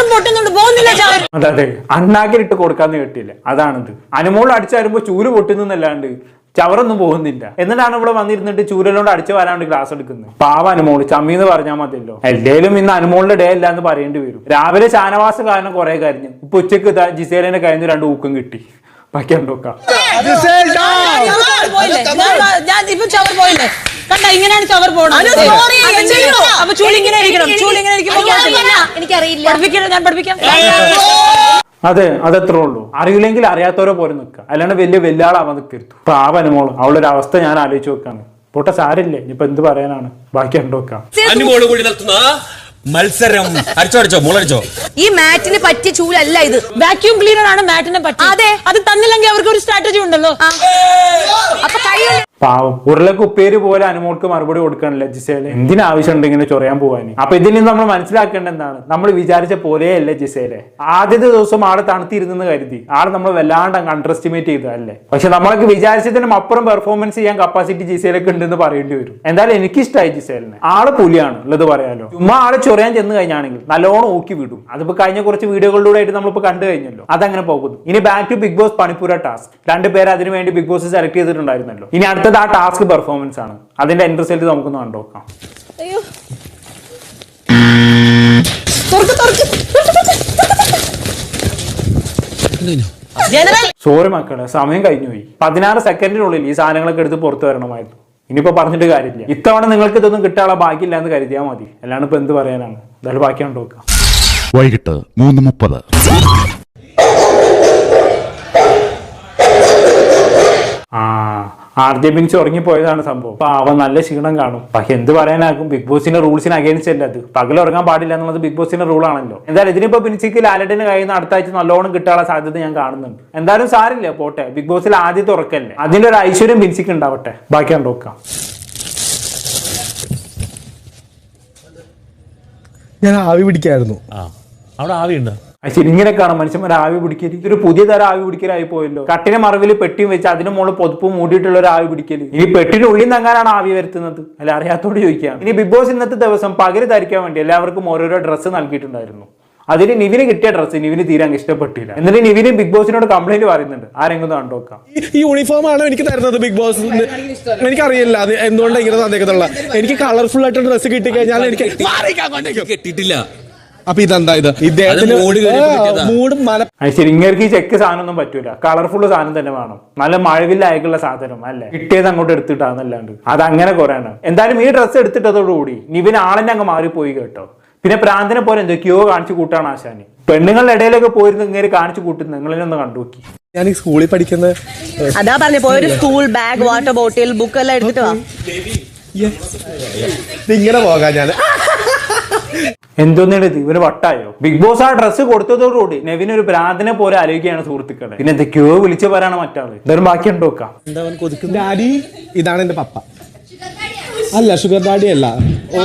മാത്രം പൊട്ടുന്നുണ്ട് പോകുന്നില്ല അതെ അതെ അണ്ണാക്കിലിട്ട് കൊടുക്കാന്ന് കേട്ടില്ല? അതാണിത്. അനുമോൾ വരുമ്പോ ചൂൽ പൊട്ടുന്നല്ലാണ്ട് ചവറൊന്നും പോകുന്നില്ല. എന്നിട്ടാണ് ഇവിടെ വന്നിരുന്നിട്ട് ചൂരലോണ്ട് അടിച്ചു വരാണ്ട് ക്ലാസ് എടുക്കുന്നത്. പാവ അനുമോൾ ചമ്മി എന്ന് പറഞ്ഞാൽ മതിയല്ലോ. എന്തേലും ഇന്ന് അനുമോളിന്റെ ഡേ അല്ല എന്ന് പറയേണ്ടി വരും. രാവിലെ ശാനവാസ കാരണം കുറെ കരിഞ്ഞു ഇപ്പൊ ഉച്ചയ്ക്ക് ദാ ജിസേലിന്റെ കഴിഞ്ഞ് രണ്ട് ഊക്കം കിട്ടി. ബാക്കി ഉണ്ടോക്കാം പോയില്ലേ ഞാൻ- ഇപ്പൊ ചവർ പോയില്ലേ കണ്ട ഇങ്ങനെയാണ് ചവർ പോണത് അപ്പൊ ചൂൽ ഇങ്ങനെ ഇരിക്കണം. എനിക്കറിയില്ല പഠിപ്പിക്കണം ഞാൻ പഠിപ്പിക്കാം അതെ അതത്രേ ഉള്ളൂ അറിയില്ലെങ്കിൽ അറിയാത്തവരെ പോലെ നിൽക്കുക അല്ലാണ്ട് വലിയ വലിയ ആളാവാൻ നിൽക്കരുത് പാവ അവളൊരു അവളുടെ ഒരു അവസ്ഥ ഞാൻ ആലോചിച്ച് നോക്കാണ് പൊട്ട സാരില്ലേ ഇനിയിപ്പൊ എന്ത് പറയാനാണ് ബാക്കി കണ്ടു നടത്തുന്ന മത്സരം. അടിച്ചോ അടിച്ചോ മുളടിച്ചോ. ഈ മാറ്റിന് പറ്റിയ ചൂലല്ല ഇത്. വാക്യൂം ക്ലീനർ ആണ് മാറ്റിനെ പറ്റി അതെ. അത് തന്നില്ലെങ്കിൽ അവർക്ക് ഒരു സ്ട്രാറ്റജി ഉണ്ടല്ലോ അപ്പൊ കഴിയും പാവം. ഉരുളക്ക് ഉപ്പേര് പോലെ അനുമോൾക്ക് മറുപടി കൊടുക്കണല്ലേ ജിസേൽ. എന്തിനാവശ്യമുണ്ട് ഇങ്ങനെ ചൊറിയാൻ പോവാൻ? അപ്പൊ ഇതിൽ നിന്ന് നമ്മൾ മനസ്സിലാക്കേണ്ട എന്താണ്? നമ്മൾ വിചാരിച്ച പോലെയല്ലേ ജിസേലെ. ആദ്യത്തെ ദിവസം ആടെ തണുത്തിരുന്നെന്ന് കരുതി. ആടെ നമ്മൾ വല്ലാണ്ട് അങ്ങ് അണ്ടർ എസ്റ്റിമേറ്റ് ചെയ്തതല്ലേ. പക്ഷെ നമ്മളൊക്കെ വിചാരിച്ചതിനും അപ്പുറം പെർഫോമൻസ് ചെയ്യാൻ കപ്പാസിറ്റി ജിസേലൊക്കെ ഉണ്ടെന്ന് പറയേണ്ടി വരും. എന്തായാലും എനിക്ക് ഇഷ്ടമായി ജിസേലിനെ. ആൾ പുലിയാണ് ഉള്ളത് പറയാലോ. ചുമ്മാ ആളെ ചൊറിയാൻ ചെന്ന് കഴിഞ്ഞാണെങ്കിൽ നല്ലോണം ഊക്കി വിടും. അതിപ്പോ കഴിഞ്ഞ കുറച്ച് വീഡിയോകളിലൂടെ ആയിട്ട് നമ്മളിപ്പോ കണ്ടു കഴിഞ്ഞല്ലോ. അതങ്ങനെ പോകുന്നു. ഇനി ബാക്ക് ടു ബിഗ് ബോസ് പണിപ്പുര ടാസ്ക് രണ്ടുപേരെ അതിനു വേണ്ടി ബിഗ് ബോസ് സെലക്ട് ചെയ്തിട്ടുണ്ടായിരുന്നല്ലോ. ഇനി അടുത്തത് ആ ടാസ്ക് പെർഫോമൻസ് ആണ്. അതിന്റെ എൻഡ് റിസൾട്ട് നമുക്കൊന്ന് കണ്ടുനോക്കാം ജനറൽ സോറി മക്കളെ സമയം കഴിഞ്ഞു പോയി പതിനാറ് സെക്കൻഡിനുള്ളിൽ ഈ സാധനങ്ങളൊക്കെ എടുത്ത് പുറത്തു വരണമായിരുന്നു. ഇനിയിപ്പോ പറഞ്ഞിട്ട് കാര്യമില്ല. ഇത്തവണ നിങ്ങൾക്ക് ഇതൊന്നും കിട്ടാനുള്ള ബാക്കിയില്ല എന്ന് കരുതിയാൽ മതി. അല്ലാണ്ട് ഇപ്പൊ എന്ത് പറയാനാണ്? എന്തായാലും ബാക്കി കണ്ടോക്കാം വൈകിട്ട് മൂന്ന് മുപ്പത്. ആ ആർ ജെ ബിൻസ് ഉറങ്ങിപ്പോയതാണ് സംഭവം. അപ്പൊ അവൻ നല്ല ക്ഷീണം കാണും. പക്ഷെ എന്ത് പറയാനാകും? ബിഗ് ബോസിന്റെ റൂൾസിന് അഗേൻസ്റ്റ് അല്ല അത്? പകൽ ഉറങ്ങാൻ പാടില്ല എന്നുള്ളത് ബിഗ് ബോസിന്റെ റൂൾ ആണല്ലോ. എന്തായാലും ഇതിനിപ്പോ ബിൻസിക്ക് ലാലറ്റിന് കഴിയുന്ന അടുത്ത ആഴ്ച നല്ലോണം കിട്ടാനുള്ള സാധ്യത ഞാൻ കാണുന്നുണ്ട്. എന്തായാലും സാരില്ല പോട്ടെ. ബിഗ് ബോസിൽ ആദ്യത്തെ ഉറക്കല്ലേ അതിന്റെ ഒരു ഐശ്വര്യം ബിൻസിക്ക് ഉണ്ടാവട്ടെ. ബാക്കി നോക്കാം. ഞാൻ ആവി പിടിക്കായിരുന്നു. അവിടെ ആവിയുണ്ട്. ശരി മനുഷ്യൻ മനുഷ്യന്മാർ ആവി പിടിക്കൽ ഇതൊരു പുതിയ തരം ആവി പിടിക്കലായി പോയല്ലോ. കട്ടിന് മറവിൽ പെട്ടിയും വെച്ച് അതിന് മുകളിൽ പൊതുപ്പ് മൂടിയിട്ടുള്ള ഒരു ആവി പിടിക്കൽ ഇനി പെട്ടിന് ഉള്ളിൽ നിന്നെങ്ങാനാണ് ആവി വരുത്തുന്നത്? അല്ല അറിയാത്തോട് ചോദിക്കാം. ഇനി ബിഗ് ബോസ് ഇന്നത്തെ ദിവസം പകര് ധരിക്കാൻ വേണ്ടി എല്ലാവർക്കും ഓരോരോ ഡ്രസ്സ് നൽകിയിട്ടുണ്ടായിരുന്നു. അതിന് നിവിന് കിട്ടിയ ഡ്രസ്സ് നിവിന് തീരാൻ അങ്ങ് ഇഷ്ടപ്പെട്ടില്ല. എന്നിട്ട് നിവിന് ബിഗ് ബോസിനോട് കംപ്ലൈന്റ് പറയുന്നുണ്ട്. ആരെങ്കിലും രംഗം കണ്ടോക്കാം ഈ യൂണിഫോം ആണ് എനിക്ക് തരുന്നത് ബിഗ് ബോസ്? എനിക്കറിയില്ല. അത് എന്തുകൊണ്ടാണ് ഇങ്ങനെ എനിക്ക് കളർഫുൾ ആയിട്ട് ഡ്രസ്സ് കിട്ടിക്കഴിഞ്ഞാൽ എനിക്ക് കെട്ടിട്ടില്ല അപ്പൊ ഇതെന്താ ഇത്? ഇദ്ദേഹത്തിന്. മൂടും മല ശരി ഇങ്ങനെ ഈ ചെക്ക് സാധനം ഒന്നും പറ്റൂല. കളർഫുൾ സാധനം തന്നെ വേണം. നല്ല മഴവില്ലായിട്ടുള്ള സാധനം അല്ലേ? കിട്ടിയത് അങ്ങോട്ട് എടുത്തിട്ടാന്നല്ലാണ്ട്. അത് അങ്ങനെ കുറയാണ് എന്തായാലും ഈ ഡ്രസ്സ് എടുത്തിട്ടതോടുകൂടി നിവിൻ ആളെന്നെ അങ്ങ് മാറിപ്പോയി കേട്ടോ. പിന്നെ പ്രാന്തിനെ പോലെ എന്തൊക്കെയോ കാണിച്ചു കൂട്ടാണ് ആശാന്. പെണ്ണുങ്ങളുടെ ഇടയിലൊക്കെ പോയിരുന്നു ഇങ്ങനെ കാണിച്ചു കൂട്ടുന്നു നിങ്ങളിലൊന്ന് കണ്ടു നോക്കി. ഞാൻ ഈ സ്കൂളിൽ പഠിക്കുന്ന അതാ പറഞ്ഞു പോയൊരു school bag water bottle book എല്ലാം എടുത്തിട്ട് വാ. ഇങ്ങനെ പോകാൻ ഞാൻ. എന്തോന്നിട്ട് ഇവർ വട്ടായോ? ബിഗ് ബോസ് ആ ഡ്രസ്സ് കൊടുത്തതോടുകൂടി നെവിൻ ഒരു ഭ്രാന്തിനെ പോലെ ആലോചിക്കുകയാണ് സുഹൃത്തുക്കളെ. പിന്നെ എന്തൊക്കെയോ വിളിച്ചു പോരാണ് മറ്റാൾ? എന്തായാലും ബാക്കി ഉണ്ടോക്കാം ഡാഡി ഇതാണ് എന്റെ പപ്പ. അല്ല ഷുഗർ ഡാഡി അല്ല. ഓ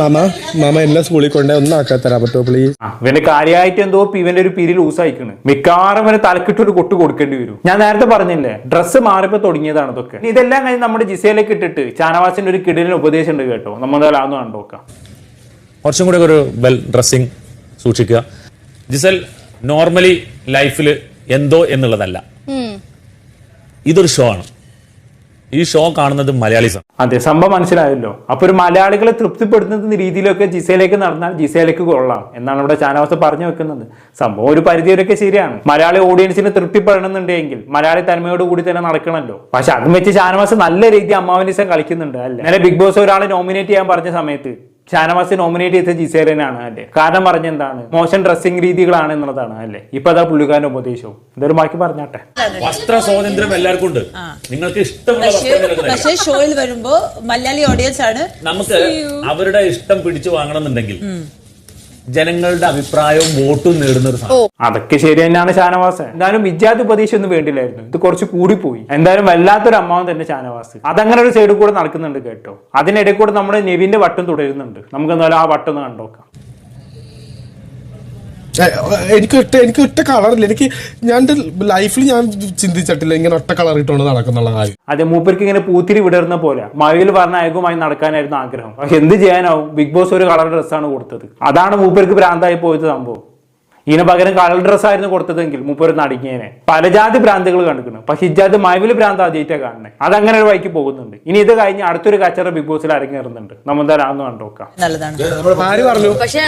മാമ മാമ എന്നെ സ്കൂളിൽ കൊണ്ടേ ഒന്നും ആക്കാൻ തരാൻ പറ്റുമോ പ്ലീസ് ഇവന്റെ കാര്യമായിട്ട് എന്തോ ഇവന്റെ ഒരു പിരി ലൂസ് ആയിക്കണ് മിക്കവാറും ഇവന് തലക്കിട്ട് ഒരു കൊട്ട് കൊടുക്കേണ്ടി വരും. ഞാൻ നേരത്തെ പറഞ്ഞില്ലേ ഡ്രസ്സ് മാറിപ്പോ തുടങ്ങിയതാണ് ഇതൊക്കെ. ഇതെല്ലാം കഴിഞ്ഞ് നമ്മുടെ ജിസയിലേക്ക് ഇട്ടിട്ട് ചാനവാസിന്റെ ഒരു കിടലിന് ഉപദേശം ഉണ്ട് കേട്ടോ. നമ്മൾ അതൊന്ന് കണ്ടോക്കാം കുറച്ചും കൂടെ ഒരു വെൽ ഡ്രസ്സിങ് സൂക്ഷിക്കുക. ജിസൽ നോർമലി ലൈഫിൽ എന്തോ എന്നുള്ളതല്ല. ഇതൊരു ഷോ ആണ്. ഈ ഷോ കാണുന്നത് മലയാളീസാണ്. അതെ സംഭവം മനസ്സിലായല്ലോ. അപ്പൊ ഒരു മലയാളികളെ തൃപ്തിപ്പെടുത്തുന്ന രീതിയിലൊക്കെ ജിസയിലേക്ക് നടന്നാൽ ജിസയിലേക്ക് കൊള്ളാം എന്നാണ് ഇവിടെ ചാനാവസ്ഥ പറഞ്ഞു വെക്കുന്നത്. സംഭവം ഒരു പരിധിവരെയൊക്കെ ശരിയാണ്. മലയാളി ഓഡിയൻസിന് തൃപ്തിപ്പെടണമെന്നുണ്ടെങ്കിൽ മലയാളി തന്മയോട് കൂടി തന്നെ നടക്കണമല്ലോ പക്ഷെ അതും വെച്ച് ഷാനവാസ് നല്ല രീതി അമ്മാവനിസം കളിക്കുന്നുണ്ട് അല്ലേ? നേരെ ബിഗ് ബോസ് ഒരാളെ നോമിനേറ്റ് ചെയ്യാൻ പറഞ്ഞ സമയത്ത് ഷാനവാസ് നോമിനേറ്റ് ചെയ്ത ജിസേലനാണ് അല്ലേ? കാരണം പറഞ്ഞെന്താണ്? മോശം ഡ്രസ്സിംഗ് രീതികളാണ് എന്നുള്ളതാണ് അല്ലേ? ഇപ്പൊ അതാ പുള്ളിക്കാരന്റെ ഉപദേശവും. എന്തായാലും ബാക്കി പറഞ്ഞാട്ടെ. വസ്ത്ര സ്വാതന്ത്ര്യം എല്ലാവർക്കും ഉണ്ട് നിങ്ങൾക്ക് ഇഷ്ടമുള്ള. പക്ഷേ ഷോയിൽ വരുമ്പോ മലയാളി ഓഡിയൻസ് ആണ്. നമുക്ക് അവരുടെ ഇഷ്ടം പിടിച്ചു വാങ്ങണമെന്നുണ്ടെങ്കിൽ ജനങ്ങളുടെ അഭിപ്രായവും വോട്ടും നേടുന്ന ഒരു സാധനം. അതൊക്കെ ശരി തന്നെയാണ് ഷാനവാസ്. എന്തായാലും വിദ്യാർത്ഥി ഉപദേശം ഒന്നും വേണ്ടില്ലായിരുന്നു. ഇത് കുറച്ച് കൂടിപ്പോയി. എന്തായാലും വല്ലാത്തൊരു അമ്മാവൻ തന്നെ ഷാനവാസ്. അതങ്ങനെ ഒരു സൈഡിൽ കൂടെ നടക്കുന്നുണ്ട് കേട്ടോ. അതിനിടയിൽ കൂടെ നമ്മുടെ നെവിന്റെ വട്ടം തുടരുന്നുണ്ട്. നമുക്ക് എന്തായാലും ആ വട്ടം ഒന്ന് കണ്ടോക്കാം. എനിക്ക് ഒറ്റ എനിക്ക് ഒറ്റ കളറില്ല. എനിക്ക് ഞാൻ ലൈഫിൽ ഞാൻ ചിന്തിച്ചിട്ടില്ല ഇങ്ങനെ ഒറ്റ കളർ ഇട്ടുകൊണ്ട് നടക്കുന്നുള്ള കാര്യം. അതെ മൂപ്പർക്ക് ഇങ്ങനെ പൂത്തിരി വിടർന്ന പോലെ. മഴയിൽ പറഞ്ഞ അയകുമായി നടക്കാനായിരുന്നു ആഗ്രഹം. എന്ത് ചെയ്യാനാവും? ബിഗ് ബോസ് ഒരു കളർ ഡ്രസ്സാണ് കൊടുത്തത്. അതാണ് മൂപ്പർക്ക് ഭ്രാന്തായി പോയത് സംഭവം. ഇതിന് പകരം കളർ ഡ്രസ്സായിരുന്നു കൊടുത്തതെങ്കിൽ മുപ്പൊരു നടുങ്ങിയനെ. പലജാതി ഭ്രാന്തുകൾ കണ്ടിക്കുന്നു പക്ഷെ ഇജാതി മഴവിൽ ഭ്രാന്ത് ആദ്യമായിട്ടാണ് കാണുന്നത് അതങ്ങനെ ഒരു വഴിക്ക് പോകുന്നുണ്ട്. ഇനി ഇത് കഴിഞ്ഞ് അടുത്തൊരു കച്ചറ ബിഗ് ബോസിൽ അരങ്ങേറുന്നുണ്ട് നമ്മൾ എന്തായാലും കണ്ടു കണ്ടോക്കാം. നല്ലതാണ്. പക്ഷേ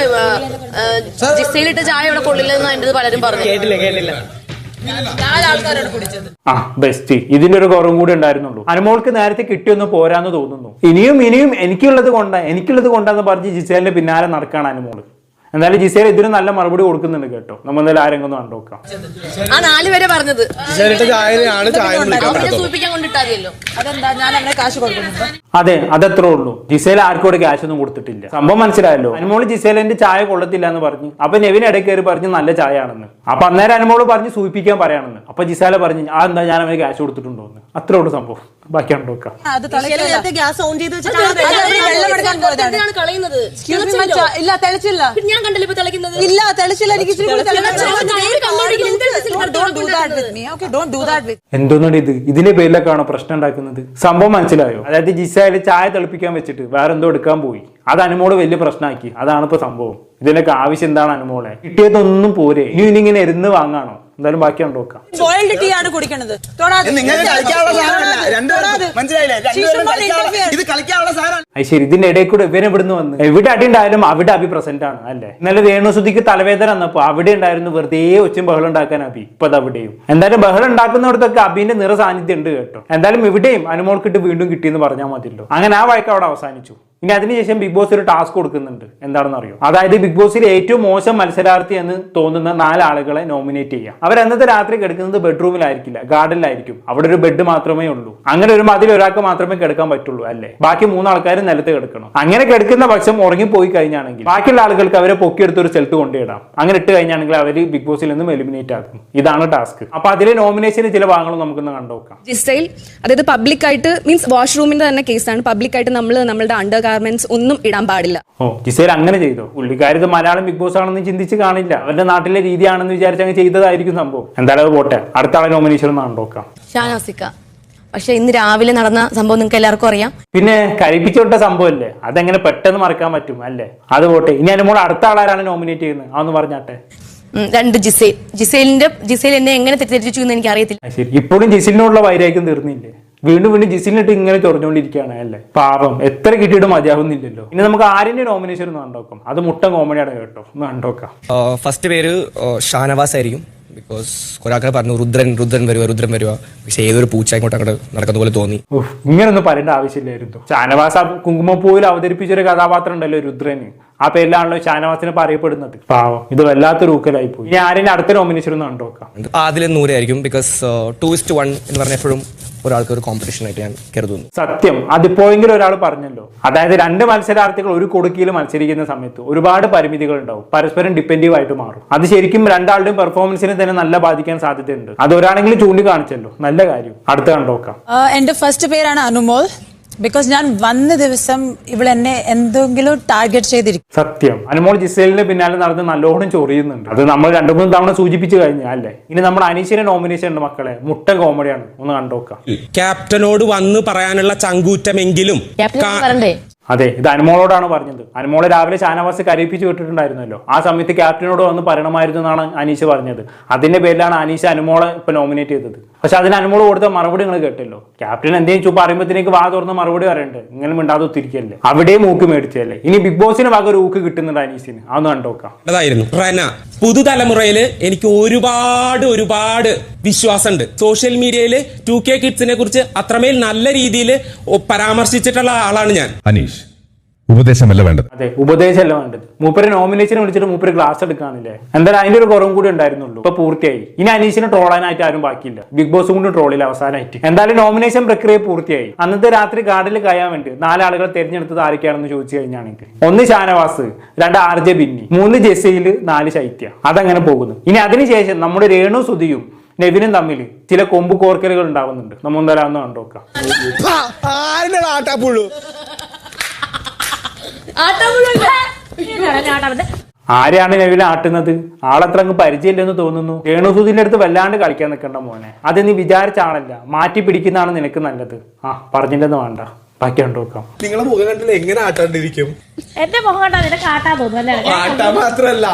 ജിസയിലിട്ട ചായ ഇവിടെ കൊള്ളില്ലെന്ന് പലരും പറഞ്ഞു കേട്ടില്ല കേട്ടില്ല. ആ ബെസ്റ്റ്. ഇതിന്റെ ഒരു കുറവും കൂടി ഉണ്ടായിരുന്നുള്ളൂ. അനുമോൾക്ക് നേരത്തെ കിട്ടിയൊന്ന് പോരാന്ന് തോന്നുന്നു. ഇനിയും ഇനിയും എനിക്കുള്ളത് കൊണ്ടാ എനിക്കുള്ളത് കൊണ്ടാന്ന് പറഞ്ഞ് ജിസേലിന്റെ പിന്നാലെ നടക്കാണ് അനുമോൾ. എന്നാലും ജിസേൽ ഇതിന് നല്ല മറുപടി കൊടുക്കുന്നുണ്ട് കേട്ടോ. നമ്മൾ എന്തായാലും ആരെങ്കിലും ഒന്ന് കണ്ടോക്കാം ആ നാല് പേരെ പറഞ്ഞത്. ചേട്ടൻ ചായനെയാണ് ചായ വിളിക്കാൻ അവരെ പറ്റത്തുള്ളൂ. സൂചിപ്പിക്കാൻ കൊണ്ടിട്ടാതിയല്ലോ അതെന്താ? ഞാൻ അങ്ങനെ കാശ് കൊടുക്കുന്നുണ്ടോ. അതെ അതത്രേ ഉള്ളൂ. ജിസേൽ ആർക്കും കൂടെ ക്യാഷ് ഒന്നും കൊടുത്തിട്ടില്ല. സംഭവം മനസ്സിലായല്ലോ. അനുമോൾ ജിസേലിന്റെ ചായ കൊള്ളത്തില്ല എന്ന് പറഞ്ഞു. അപ്പൊ നെവിൻ ഇടയ്ക്ക് കയറി പറഞ്ഞു നല്ല ചായ ആണെന്ന് അപ്പൊ അന്നേരം അനുമോൾ പറഞ്ഞ് സൂചിപ്പിക്കാൻ പറയാണെന്ന് അപ്പൊ ജിസേല പറഞ്ഞു ആ എന്താ? ഞാൻ അവന് ക്യാഷ് കൊടുത്തിട്ടുണ്ടോ എന്ന് അത്രേ ഉള്ളൂ സംഭവം. ബാക്കി നോക്കാം. ഗ്യാസ് ഓൺ ചെയ്ത് കളയുന്നത്. ഇല്ല തെളിച്ചില്ല. ഞാൻ കണ്ടില്ല ഇപ്പൊ തിളക്കുന്നത് ഇല്ല തെളിച്ചില്ല എനിക്ക് എന്തോന്നാണ് ഇത്? ഇതിന്റെ പേരിലൊക്കെയാണോ പ്രശ്നം ഉണ്ടാക്കുന്നത്? സംഭവം മനസ്സിലായോ? അതായത് ജിസയിൽ ചായ തെളിപ്പിക്കാൻ വെച്ചിട്ട് വേറെ എന്തോ എടുക്കാൻ പോയി. അത് അനുമോൾ വലിയ പ്രശ്നമാക്കി. അതാണ് ഇപ്പൊ സംഭവം. ഇതിനൊക്കെ ആവശ്യം എന്താണ് അനുമോളെ? കിട്ടിയതൊന്നും പോരെ. ഇനി ഇനി ഇങ്ങനെ ഇരുന്ന് വാങ്ങാണോ? എന്തായാലും ബാക്കിയാണ് Boiled tea ആണ് കുടിക്കണത്. ശരി ഇതിന്റെ ഇടയിൽ കൂടെ ഇവനെ ഇവിടുന്ന് വന്ന്? എവിടെ അടി ഉണ്ടായാലും അവിടെ അഭി പ്രസന്റ് ആണ് അല്ലേ? ഇന്നലെ രേണുസുതിക്ക് തലവേദന വന്നപ്പോ അവിടെ ഉണ്ടായിരുന്നു വെറുതെ ഒച്ചും ബഹളം ഉണ്ടാക്കാൻ അഭി. ഇപ്പൊ അത് അവിടെയും എന്തായാലും ബഹളം ഉണ്ടാക്കുന്നിടത്തൊക്കെ അഭിന്റെ നിറ സാന്നിധ്യം ഉണ്ട് കേട്ടോ. എന്തായാലും ഇവിടെയും അനുമോൾക്കിട്ട് വീണ്ടും കിട്ടിയെന്ന് പറഞ്ഞാൽ മതിയല്ലോ. അങ്ങനെ ആ വഴക്ക് അവിടെ അവസാനിച്ചു. ഇനി അതിനുശേഷം ബിഗ് ബോസ് ഒരു ടാസ്ക് കൊടുക്കുന്നുണ്ട്. എന്താണെന്ന് അറിയോ അതായത് ബിഗ് ബോസിൽ ഏറ്റവും മോശം മത്സരാർത്ഥി എന്ന് തോന്നുന്ന നാലാളുകളെ നോമിനേറ്റ് ചെയ്യാം. അവർ അന്നത്തെ രാത്രി കിടക്കുന്നത് ബെഡ്റൂമിലായിരിക്കില്ല ഗാർഡനിലായിരിക്കും അവിടെ ഒരു ബെഡ് മാത്രമേ ഉള്ളൂ. അങ്ങനെ ഒരു അതിൽ ഒരാൾക്ക് മാത്രമേ കിടക്കാൻ പറ്റുള്ളൂ അല്ലേ? ബാക്കി മൂന്നാൾക്കാർ നിലത്ത് കിടക്കണം. അങ്ങനെ കിടക്കുന്ന പക്ഷം ഉറങ്ങിപ്പോയി കഴിഞ്ഞാണെങ്കിൽ ബാക്കിയുള്ള ആളുകൾക്ക് അവരെ പൊക്കിയെടുത്ത് ഒരു സ്ഥലത്ത് കൊണ്ടിടാം അങ്ങനെ ഇട്ട് കഴിഞ്ഞാണെങ്കിൽ അവർ ബിഗ് ബോസിൽ നിന്നും എലിമിനേറ്റ് ആക്കും. ഇതാണ് ടാസ്ക് അപ്പൊ അതിലെ നോമിനേഷന് ചില ഭാഗങ്ങൾ നമുക്കൊന്ന് കണ്ടുനോക്കാം. ജിസ്റ്റൈൽ അതായത് പബ്ലിക്കായിട്ട് മീൻസ് വാഷ്റൂമിന്റെ തന്നെ കേസാണ് പബ്ലിക്കായിട്ട് നമ്മൾ നമ്മളുടെ അണ്ടർ ഗാർമെന്റ്സ് ഒന്നും ഇടാൻ പാടില്ല. ഓ ജിസേൽ അങ്ങനെ ചെയ്തു? പുള്ളിക്കാരിത് മലയാളം ബിഗ് ബോസ് ആണെന്ന് ചിന്തിച്ച് കാണില്ല. അവരുടെ നാട്ടിലെ രീതിയാണെന്ന് വിചാരിച്ച് അങ്ങ് ചെയ്തതായിരിക്കും സംഭവം. എന്തായാലും അത് പോട്ടെ. അടുത്ത ആളെ നോമിനേഷൻ ഒന്ന് കണ്ടോക്കാം ഷാനോസിക്ക പക്ഷെ ഇന്ന് രാവിലെ നടന്ന സംഭവം നിങ്ങൾക്ക് എല്ലാവർക്കും അറിയാം. പിന്നെ കരിപ്പിച്ചോട്ട സംഭവം സംഭവമല്ലേ അതെങ്ങനെ പെട്ടെന്ന് മറക്കാൻ പറ്റും അല്ലേ? അത് പോട്ടെ. ഇനി അനുമോൾ അടുത്ത ആളാരാണ് നോമിനേറ്റ് ചെയ്യുന്നത്? അതൊന്ന് പറഞ്ഞാട്ടെ. ഉം, രണ്ട് ജിസേൽ. ജിസേലിന്റെ ജിസേൽ എന്നെ എങ്ങനെ തെറ്റിദ്ധരിച്ചു എന്ന് എനിക്ക് അറിയത്തില്ല ശരി. ഇപ്പോഴും ജിസിലിനോടുള്ള വൈരാഗ്യം തീർന്നില്ലേ? വീണ്ടും വീണ്ടും ജിസിലിനിട്ട് ഇങ്ങനെ ചൊറിഞ്ഞുകൊണ്ടിരിക്കുകയാണ് അല്ലേ? പാപം. എത്ര കിട്ടിയിട്ട് മതിയാവുന്നില്ലല്ലോ. ഇനി നമുക്ക് ആര്യന്റെ നോമിനേഷൻ ഒന്ന് കണ്ടോക്കാം അത് മുട്ട കോമഡിയാണ് കേട്ടോ. ഒന്ന് കണ്ടോക്കാം ഫസ്റ്റ് പേര് ഷാനവാസ് ആയിരിക്കും. ബിക്കോസ് ഒരാൾക്കാർ പറഞ്ഞു രുദ്രൻ രുദ്രൻ വരുക രുദ്രൻ വരുക പക്ഷെ ഏതൊരു പൂച്ച ഇങ്ങോട്ട് അങ്ങോട്ട് നടക്കുന്ന പോലെ തോന്നി. ഇങ്ങനൊന്നും പറയേണ്ട ആവശ്യമില്ലായിരുന്നു. ഷാനവാസ് കുങ്കുമപ്പൂവിൽ അവതരിപ്പിച്ചൊരു കഥാപാത്രം ഉണ്ടല്ലോ രുദ്രന്. ആ പേരിലാണല്ലോ ഷാനവാസിനെ പറയപ്പെടുന്നത് പാവം. ഇത് വല്ലാത്തൊരു ഊക്കലായി പോയി ഇനി ആരെയും അടുത്ത നോമിനേഷൻ ഒന്ന് കണ്ടുനോക്കാം ആദ്യം നൂറായിരിക്കും ബിക്കോസ് ടു ഇസ്റ്റ് വൺ എന്ന് പറഞ്ഞ എപ്പോഴും ഒരാൾക്ക് ഒരു കോമ്പറ്റീഷൻ ആയിട്ട് ഞാൻ കരുതുന്നു. സത്യം. അതിപ്പോഴെങ്കിലും ഒരാൾ പറഞ്ഞല്ലോ. അതായത് രണ്ട് മത്സരാർത്ഥികൾ ഒരു കൊടുക്കിയിൽ മത്സരിക്കുന്ന സമയത്ത് ഒരുപാട് പരിമിതികൾ ഉണ്ടാവും. പരസ്പരം ഡിപ്പെൻഡീവ് ആയിട്ട് മാറും. അത് ശരിക്കും രണ്ടാളുടെയും പെർഫോമൻസിനെ തന്നെ നല്ല ബാധിക്കാൻ സാധ്യതയുണ്ട്. അത് ഒരാളെങ്കിലും ചൂണ്ടിക്കാണിച്ചല്ലോ. നല്ല കാര്യം. അടുത്ത കണ്ടോക്കാം Uh, എന്റെ ഫസ്റ്റ് പേരാണ് അനുമോൾ. ബിക്കോസ് ഞാൻ വന്ന ദിവസം ഇവളെന്നെ എന്തെങ്കിലും ടാർഗറ്റ് ചെയ്തിരിക്കും. സത്യം. അനുമോൾ ജിസേലിന് പിന്നാലെ നടന്ന് നല്ലോണം ചൊറിയുന്നുണ്ട്. അത് നമ്മൾ രണ്ടു മൂന്ന് തവണ സൂചിപ്പിച്ചു കഴിഞ്ഞാൽ അല്ലേ? ഇനി നമ്മുടെ അനീഷിന്റെ നോമിനേഷൻ ഉണ്ട് മക്കളെ. മുട്ട കോമഡിയാണ് ഒന്ന് കണ്ടോക്കാം. ക്യാപ്റ്റനോട് വന്ന് പറയാനുള്ള ചങ്കൂറ്റമെങ്കിലും അതെ ഇത് അനുമോളോടാണ് പറഞ്ഞത്. അനുമോളെ രാവിലെ ഷാനവാസ് കരയിപ്പിച്ച് വിട്ടിട്ടുണ്ടായിരുന്നല്ലോ. ആ സമയത്ത് ക്യാപ്റ്റനോട് വന്ന് പറയണമായിരുന്നു എന്നാണ് അനീഷ് പറഞ്ഞത്. അതിന്റെ പേരിലാണ് അനീഷ് അനുമോളെ ഇപ്പൊ നോമിനേറ്റ് ചെയ്തത്. പക്ഷെ അതിന് അനുമോൾ കൊടുത്ത മറുപടി നിങ്ങൾ കേട്ടല്ലോ. ക്യാപ്റ്റൻ എന്തെങ്കിലും ചുപ്പ് പറയുമ്പോഴത്തേക്ക് വാ തുറന്ന് മറുപടി പറയണ്ടേ? ഇങ്ങനെ മിണ്ടാതെ ഒത്തിരിക്കല്ലേ? അവിടെയും മൂക്ക് മേടിച്ചല്ലേ ഇനി ബിഗ് ബോസിന് വക ഒരു ഊക്ക് കിട്ടുന്നുണ്ട് അനീഷിന്. അതൊന്ന് കണ്ടോക്കാം. പുതുതലമുറയിൽ എനിക്ക് ഒരുപാട് ഒരുപാട് വിശ്വാസമുണ്ട്. സോഷ്യൽ മീഡിയയിൽ ടു കെ കിഡ്സിനെ കുറിച്ച് അത്രമേൽ നല്ല രീതിയിൽ പരാമർശിച്ചിട്ടുള്ള ആളാണ് ഞാൻ. അനീഷ് ഉപദേശമല്ല വേണ്ടത്. അതെ ഉപദേശമല്ല വേണ്ടത്. മൂപ്പര് നോമിനേഷൻ വിളിച്ചിട്ട് മൂപ്പര് ക്ലാസ് എടുക്കാനില്ലേ എന്തായാലും അതിന്റെ ഒരു കുറവും കൂടി ഉണ്ടായിരുന്നുള്ളൂ. ഇപ്പൊ പൂർത്തിയായി. ഇനി അനീഷിനെ ട്രോളാനായിട്ട് ആരും ബാക്കിയില്ല. ബിഗ് ബോസ് കൊണ്ട് ട്രോളില്ല അവസാനമായിട്ട് എന്തായാലും നോമിനേഷൻ പ്രക്രിയ പൂർത്തിയായി. അന്നത്തെ രാത്രി ഗാർഡിൽ കയ്യാൻ വേണ്ടി നാലാളുകൾ തെരഞ്ഞെടുത്തത് ആരൊക്കെയാണെന്ന് ചോദിച്ചു കഴിഞ്ഞാണെങ്കിൽ ഒന്ന് ഷാനവാസ് രണ്ട് ആർ ജെ ബിന്നി മൂന്ന് ജെസ്സിയിൽ നാല് ശൈത്യ. അതങ്ങനെ പോകുന്നു. ഇനി അതിനുശേഷം നമ്മുടെ രേണു സുധിയും നെവിനും തമ്മിൽ ചില കൊമ്പ് കോർക്കലുകൾ ഉണ്ടാവുന്നുണ്ട്. നമ്മൾ എന്തായാലും ഒന്ന് കണ്ടോക്കാം. ആരെയാണ് നെവിനെ ആട്ടുന്നത്? ആളത്ര അങ്ങ് പരിചയമില്ലെന്ന് തോന്നുന്നു. രേണുസുദിന്റെ അടുത്ത് വല്ലാണ്ട് കളിക്കാൻ നിൽക്കണ്ട മോനെ. അത് നീ വിചാരിച്ചാണല്ല മാറ്റി പിടിക്കുന്നതാണ് നിനക്ക് നല്ലത്. ആ പറഞ്ഞില്ലെന്ന് വേണ്ട. ബാക്കി കണ്ടോക്കാം നിങ്ങളെ മുഖം കണ്ടില്ല എങ്ങനെ ആട്ടാണ്ടിരിക്കും? എന്റെ മുഖം കണ്ടാ നിനക്ക് ആട്ടാൻ തോന്നും അല്ലേ? ആട്ടാ മാത്രല്ല.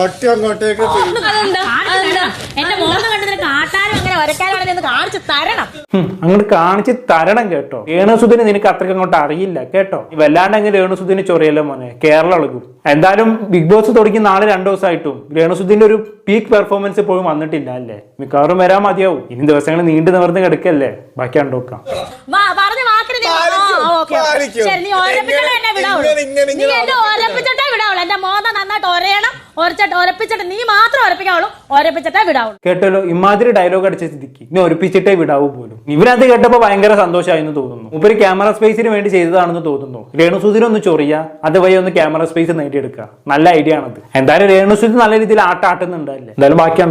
ഓട്ടി അങ്ങോട്ടേക്ക് എന്റെ മുഖം കണ്ട് നിനക്ക് ആട്ടാനും അങ്ങനെ വരയ്ക്കാനും എന്ന് കാണിച്ചു തരണം. ഹും, അങ്ങോട്ട് കാണിച്ച് തരണം കേട്ടോ. രേണുസുദിന് നിനക്ക് അത്രയ്ക്ക് അങ്ങോട്ട് അറിയില്ല കേട്ടോ. ഈ വല്ലാണ്ട് അങ്ങ് രേണുസുദിന് ചൊറിയല്ലോ മോനെ? കേരളം ഇളകും എന്തായാലും ബിഗ് ബോസ് തുടങ്ങി നാളെ രണ്ടു ദിവസമായിട്ടും. രേണുസുദിന്റെ ഒരു പീക്ക് പെർഫോമൻസ് ഇപ്പോഴും വന്നിട്ടില്ല അല്ലേ? മിക്കവാറും വരാൻ മതിയാവും. ഇനി ദിവസങ്ങൾ നീണ്ടു നിവർന്ന് കിടക്കല്ലേ? ബാക്കി കണ്ടോക്കാം പറഞ്ഞ വാക്കിന് നീ-. ശരി, നീ എന്നെ വിടാവുള്ളൂ. നീ എന്നെ ഒരപ്പിച്ചിട്ടേ വിടാവുള്ളൂ. എന്റെ മോത നന്നായിട്ട് ഒരയണം ഒരച്ചിട്ട് ഒരപ്പിച്ചിട്ട് നീ മാത്രം ഒരപ്പിക്കാവുള്ളൂ ഒരപ്പിച്ചിട്ടേ വിടാവുള്ളൂ. കേട്ടല്ലോ ഇമാതിരി ഡയലോഗ് അടിച്ച സ്ഥിതിക്ക് ഇനി ഒരപ്പിച്ചിട്ടേ വിടാവൂ പോലും. ഇവരത് കേട്ടപ്പോ ഭയങ്കര സന്തോഷമായിരുന്നു തോന്നുന്നു. ഉപരി ക്യാമറ സ്പേസിന് വേണ്ടി ചെയ്തതാണെന്ന് തോന്നുന്നു. രേണുസുദിനെ ഒന്ന് ചൊറിയ അതുവഴി ഒന്ന് ക്യാമറ സ്പേസ് നേടിയെടുക്കുക നല്ല ഐഡിയ ആണത്. എന്തായാലും രേണുസുദി നല്ല രീതിയിൽ ആട്ടാട്ടുന്നുണ്ടല്ലേ? എന്തായാലും എന്തായാലും ബാക്കി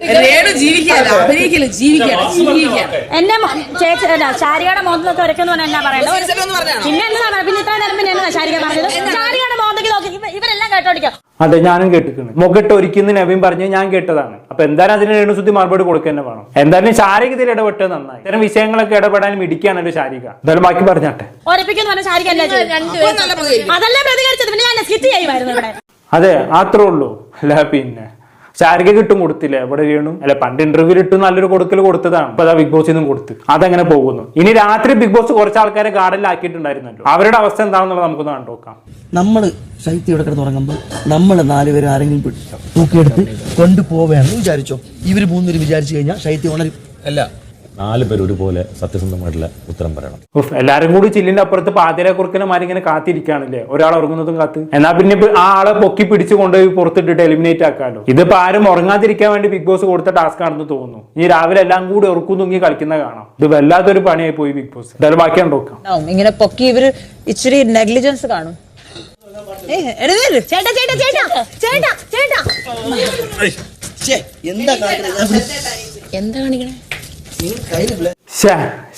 കണ്ടോക്കാം എന്നെ മോ- ചേച്ചി അല്ല ശാരികയുടെ മോന്തലൊക്കെ ഒരക്കെന്ന് പറഞ്ഞാൽ എന്നാ പറയണ്ടത് പിന്നെ എന്താണ് പിന്നെ ഇത്ര നേരം പിന്നെ എന്നാ? ശാരിക പറഞ്ഞത് ശാരികയുടെ മോന്തക്ക് നോക്കി. ഇവ- ഇവരെല്ലാം കേട്ടോടിക്കാം അതെ ഞാനും കേട്ടിട്ടുണ്ട്. മുഖട്ട് ഒരുക്കുന്ന നവീൻ പറഞ്ഞ് ഞാൻ കേട്ടതാണ്. അപ്പൊ എന്തായാലും അതിന് രേണുസുദ്ധി മറുപടി കൊടുക്കുക തന്നെ വേണം. എന്തായാലും ശാരിക ഇതിൽ ഇടപെട്ട് നന്നായി. ഇത്തരം വിഷയങ്ങളൊക്കെ ഇടപെടാനും ഒരു ശാരിക. എന്തായാലും ബാക്കി പറഞ്ഞാട്ടെ. ഒരപ്പിക്കുന്നു പറഞ്ഞ ശാരിക അല്ലേ അതല്ലേ പ്രതികരിച്ചത്? പിന്നെ ഞാൻ സ്കിറ്റ് ചെയ്യുമായിരുന്നു ഇവിടെ. അതെ അത്രേ ഉള്ളൂ. അല്ല പിന്നെ. ശാരിക കിട്ടും കൊടുത്തില്ല? എവിടെ വീണു? അല്ല പണ്ട് ഇന്റർവ്യൂ ഇട്ട് നല്ലൊരു കൊടുക്കൽ കൊടുത്തതാണ്. ഇപ്പൊ അതാ ബിഗ് ബോസിൽ നിന്നും കൊടുത്ത്. അതങ്ങനെ പോകുന്നു. ഇനി രാത്രി ബിഗ് ബോസ് കുറച്ച് ആൾക്കാരെ ഗാർഡനിലാക്കിയിട്ടുണ്ടായിരുന്നല്ലോ അവരുടെ അവസ്ഥ എന്താണെന്നുള്ളത് നമുക്കൊന്ന് കണ്ടുനോക്കാം നമ്മൾ ശൈത്യം ഇവിടെ കിടന്ന് തുടങ്ങുമ്പോൾ നമ്മൾ നാലുപേരും ആരെങ്കിലും പിടിച്ചോ തൂക്കിയെടുത്ത് കൊണ്ടുപോവുകയാണെന്ന് വിചാരിച്ചോ? ഇവർ മൂന്നുപേര് വിചാരിച്ചു കഴിഞ്ഞാൽ ശൈത്യം ഉണരും. അല്ല നാല് പേർ ഒരുപോലെ സത്യസന്ധമായിട്ടുള്ള ഉത്തരം പറയണം. എല്ലാരും കൂടി ചില്ലിന്റെ അപ്പുറത്ത് പാതിര കുറുക്കന്മാർ ഇങ്ങനെ കാത്തിരിക്കാണില്ലേ ഒരാൾ ഉറങ്ങുന്നതും കാത്ത്. എന്നാ പിന്നെ ആ ആളെ പൊക്കി പിടിച്ചു കൊണ്ടുപോയി പുറത്തിട്ടിട്ട് എലിമിനേറ്റ് ആക്കാലോ? ഇതിപ്പോ ആരും ഉറങ്ങാതിരിക്കാൻ വേണ്ടി ബിഗ് ബോസ് കൊടുത്ത ടാസ്ക് ആണെന്ന് തോന്നുന്നു. ഇനി രാവിലെ എല്ലാം കൂടി ഉറക്കും തൂങ്ങി കളിക്കുന്ന കാണാം. ഇത് വല്ലാത്തൊരു പണിയായി പോയി ബിഗ് ബോസ് എന്തായാലും ബാക്കി നോക്കാം. ഇങ്ങനെ പൊക്കി ഇവർ ഇച്ചിരി നെഗ്ലിജൻസ് കാണും. ചേട്ടാ ചേട്ടാ ചേട്ടാ ചേട്ടാ ചേട്ടാ. എന്താ? എന്താ കാണിക്കണേ?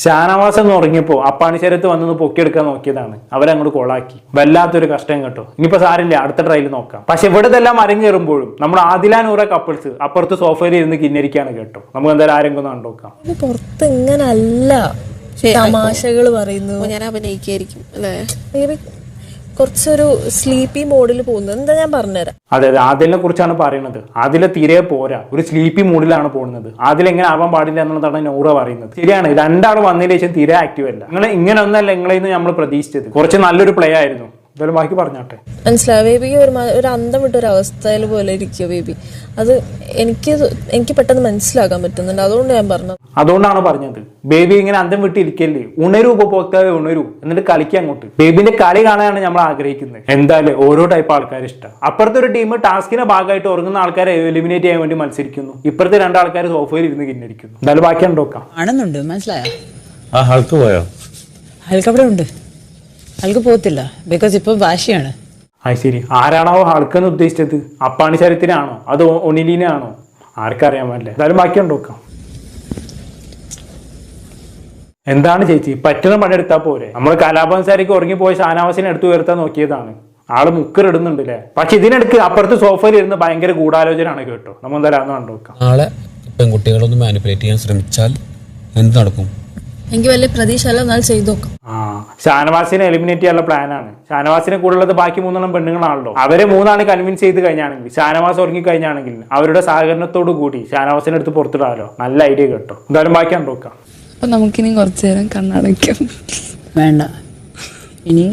ഷാനവാസ് എന്ന് ഉറങ്ങിയപ്പോ അപ്പാണിശരത്ത് വന്നൊന്ന് പൊക്കിയെടുക്കാൻ നോക്കിയതാണ്. അവരങ്ങോട്ട് കൊളാക്കി. വല്ലാത്തൊരു കഷ്ടം കേട്ടോ. ഇനിയിപ്പോ സാരില്ല അടുത്ത ട്രയൽ നോക്കാം. പക്ഷെ ഇവിടെ ഇതെല്ലാം അരങ്ങേറുമ്പോഴും നമ്മൾ ആദിലാനൂറ കപ്പിൾസ് അപ്പുറത്ത് സോഫയിൽ ഇരുന്ന് കിന്നരിക്കാണ് കേട്ടോ. നമുക്ക് എന്തായാലും ആരെങ്കിലും ഒന്ന് കണ്ടോക്കാം പുറത്ത് ഇങ്ങനല്ല. തമാശകൾ പറയുന്നു. ഞാൻ അഭിനയിക്കായിരിക്കും അല്ലേ? കുറച്ചൊരു സ്ലീപ്പി മോഡിൽ പോകുന്നത്. എന്താ ഞാൻ പറഞ്ഞുതരാം. അതെ അതെ ആദിലിനെ കുറിച്ചാണ് പറയുന്നത്. ആദിലെ തീരെ പോരാ. ഒരു സ്ലീപ്പി മൂഡിലാണ് പോകുന്നത്. ആദിൽ എങ്ങനെ ആവാൻ പാടില്ല എന്നുള്ളതാണ് നൂറ പറയുന്നത്. ശരിയാണ് രണ്ടാൾ വന്നതിന് ശേഷം തീരെ ആക്റ്റീവ് അല്ല. നിങ്ങൾ ഇങ്ങനെ ഒന്നല്ല നിങ്ങളെ നമ്മൾ പ്രതീക്ഷിച്ചത്. കുറച്ച് നല്ലൊരു പ്ലേ ആയിരുന്നു. എന്തായാലും ബാക്കി പറഞ്ഞാട്ടെ. മനസ്സിലാവും ബേബിക്ക് ഒരു ഒരു അന്തം വിട്ടൊരു അവസ്ഥയിൽ പോലെ ഇരിക്കുക ബേബി. അത് എനിക്ക് എനിക്ക് പെട്ടെന്ന് മനസ്സിലാക്കാൻ പറ്റുന്നുണ്ട്. അതുകൊണ്ട് ഞാൻ പറഞ്ഞത്. അതുകൊണ്ടാണ് പറഞ്ഞത്. ബേബി ഇങ്ങനെ അന്തം വിട്ടിരിക്കല്ലേ ഉണരൂ ഉപഭോക്താവ് ഉണരൂ. എന്നിട്ട് കളിക്കാൻ അങ്ങോട്ട്. ബേബിന്റെ കളി കാണാനാണ് നമ്മൾ ആഗ്രഹിക്കുന്നത്. എന്തായാലും ഓരോ ടൈപ്പ് ആൾക്കാർ ഇഷ്ടം. അപ്പുറത്തെ ഒരു ടീം ടാസ്കിന്റെ ഭാഗമായിട്ട് ഉറങ്ങുന്ന ആൾക്കാരെ എലിമിനേറ്റ് ചെയ്യാൻ വേണ്ടി മത്സരിക്കുന്നു. ഇപ്പുറത്തെ രണ്ടാൾക്കാർ സോഫയിൽ ഇരുന്ന് കിന്നിരിക്കുന്നു. എന്തായാലും ബാക്കി ഉണ്ടോക്കാം ആണെന്നുണ്ട് മനസ്സിലായോ? ആ ഹൾക്ക് പോയോ? ഹൾക്ക് അവിടെ ഉണ്ട്. അയാൾക്ക് പോകത്തില്ല. ബിക്കോസ് ഇപ്പം വാശിയാണ്. അത് ശരി. ആരാണോ ആൾക്കെന്ന് ഉദ്ദേശിച്ചത്? അപ്പാണി ശരത്തിനാണോ അതോ ഒണിലീനാണോ ആർക്കറിയാൻ പറ്റില്ല എന്തായാലും ബാക്കി നോക്കാം. എന്താണ് ചേച്ചി? പറ്റുന്ന പണിയെടുത്താൽ പോരെ? നമ്മൾ കലാപംസാരിക്ക് ഉറങ്ങിപ്പോയി ഷാനാവാസിനെ എടുത്തു ഉയർത്താൻ നോക്കിയതാണ്. ആൾ മുക്കറിടുന്നുണ്ട് അല്ലേ പക്ഷെ ഇതിനിടയ്ക്ക് അപ്പുറത്ത് സോഫയിൽ ഇരുന്ന് ഭയങ്കര ഗൂഢാലോചനയാണ് കേട്ടോ. നമ്മൾ എന്തായാലും നോക്കാം. ആളെ നാളെ പെൺകുട്ടികളൊന്ന് മാനിപ്പുലേറ്റ് ചെയ്യാൻ ശ്രമിച്ചാൽ എന്ത് നടക്കും? എനിക്ക് വലിയ പ്രതീക്ഷ അല്ല എന്നാൽ ചെയ്തു നോക്കാം. ആ ഷാനവാസിനെ എലിമിനേറ്റ് ചെയ്യാനുള്ള പ്ലാനാണ് ഷാനവാസിനെ കൂടുതലുള്ളത് ബാക്കി മൂന്നെണ്ണം പെണ്ണുങ്ങളാണല്ലോ. അവരെ മൂന്നാണ് കൺവിൻസ് ചെയ്ത് കഴിഞ്ഞാണെങ്കിൽ ഷാനവാസ് ഉറങ്ങി കഴിഞ്ഞാണെങ്കിൽ അവരുടെ സഹകരണത്തോട് കൂടി ഷാനവാസിനെ എടുത്ത് പുറത്തിടാലോ? നല്ല ഐഡിയ കേട്ടോ. എന്തായാലും ബാക്കി കണ്ടുവെക്കാം അപ്പൊ നമുക്കിനി കുറച്ചു നേരം കണ്ണടയ്ക്കാം. വേണ്ട. ഇനി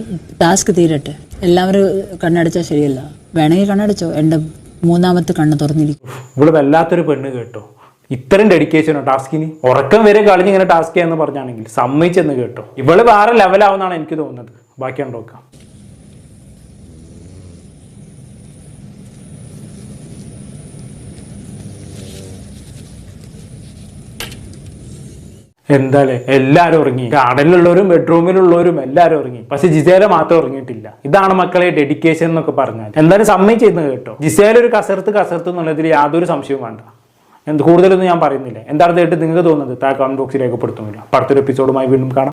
ടാസ്ക് തീരട്ടെ. എല്ലാവരും കണ്ണടച്ചാൽ ശരിയല്ല. വേണമെങ്കിൽ കണ്ണടച്ചോ. എന്റെ മൂന്നാമത്തെ കണ്ണ് തുറന്നിരിക്കും. ഇവിടെ വല്ലാത്തൊരു പെണ്ണ് കേട്ടോ. ഇത്രയും ഡെഡിക്കേഷനോ ടാസ്കിന് ഉറക്കം വരെ കളിഞ്ഞ് ഇങ്ങനെ ടാസ്ക് ചെയ്യാന്ന് പറഞ്ഞാണെങ്കിൽ സമ്മതിച്ചെന്ന് കേട്ടോ. ഇവൾ വേറെ ലെവലാവുന്നാണ് എനിക്ക് തോന്നുന്നത്. ബാക്കി നോക്കാം. എന്താല്ലേ? എല്ലാരും ഉറങ്ങി. കടലിലുള്ളവരും ബെഡ്റൂമിലുള്ളവരും എല്ലാരും ഉറങ്ങി. പക്ഷെ ജിസേല മാത്രം ഉറങ്ങിയിട്ടില്ല. ഇതാണ് മക്കളെ ഡെഡിക്കേഷൻ എന്നൊക്കെ പറഞ്ഞാൽ. എന്തായാലും സമ്മതിച്ചിരുന്നു കേട്ടോ. ജിസേല ഒരു കസർത്ത് കസർത്ത് എന്നുള്ളതിൽ യാതൊരു സംശയവും വേണ്ട. എന്ത് കൂടുതലൊന്നും ഞാൻ പറയുന്നില്ല. എന്താണ് കേട്ട് നിങ്ങൾക്ക് തോന്നുന്നത്? താഴെ കമന്റ് ബോക്സിൽ രേഖപ്പെടുത്തുന്നില്ല. അടുത്തൊരു എപ്പിസോഡുമായി വീണ്ടും കാണാം.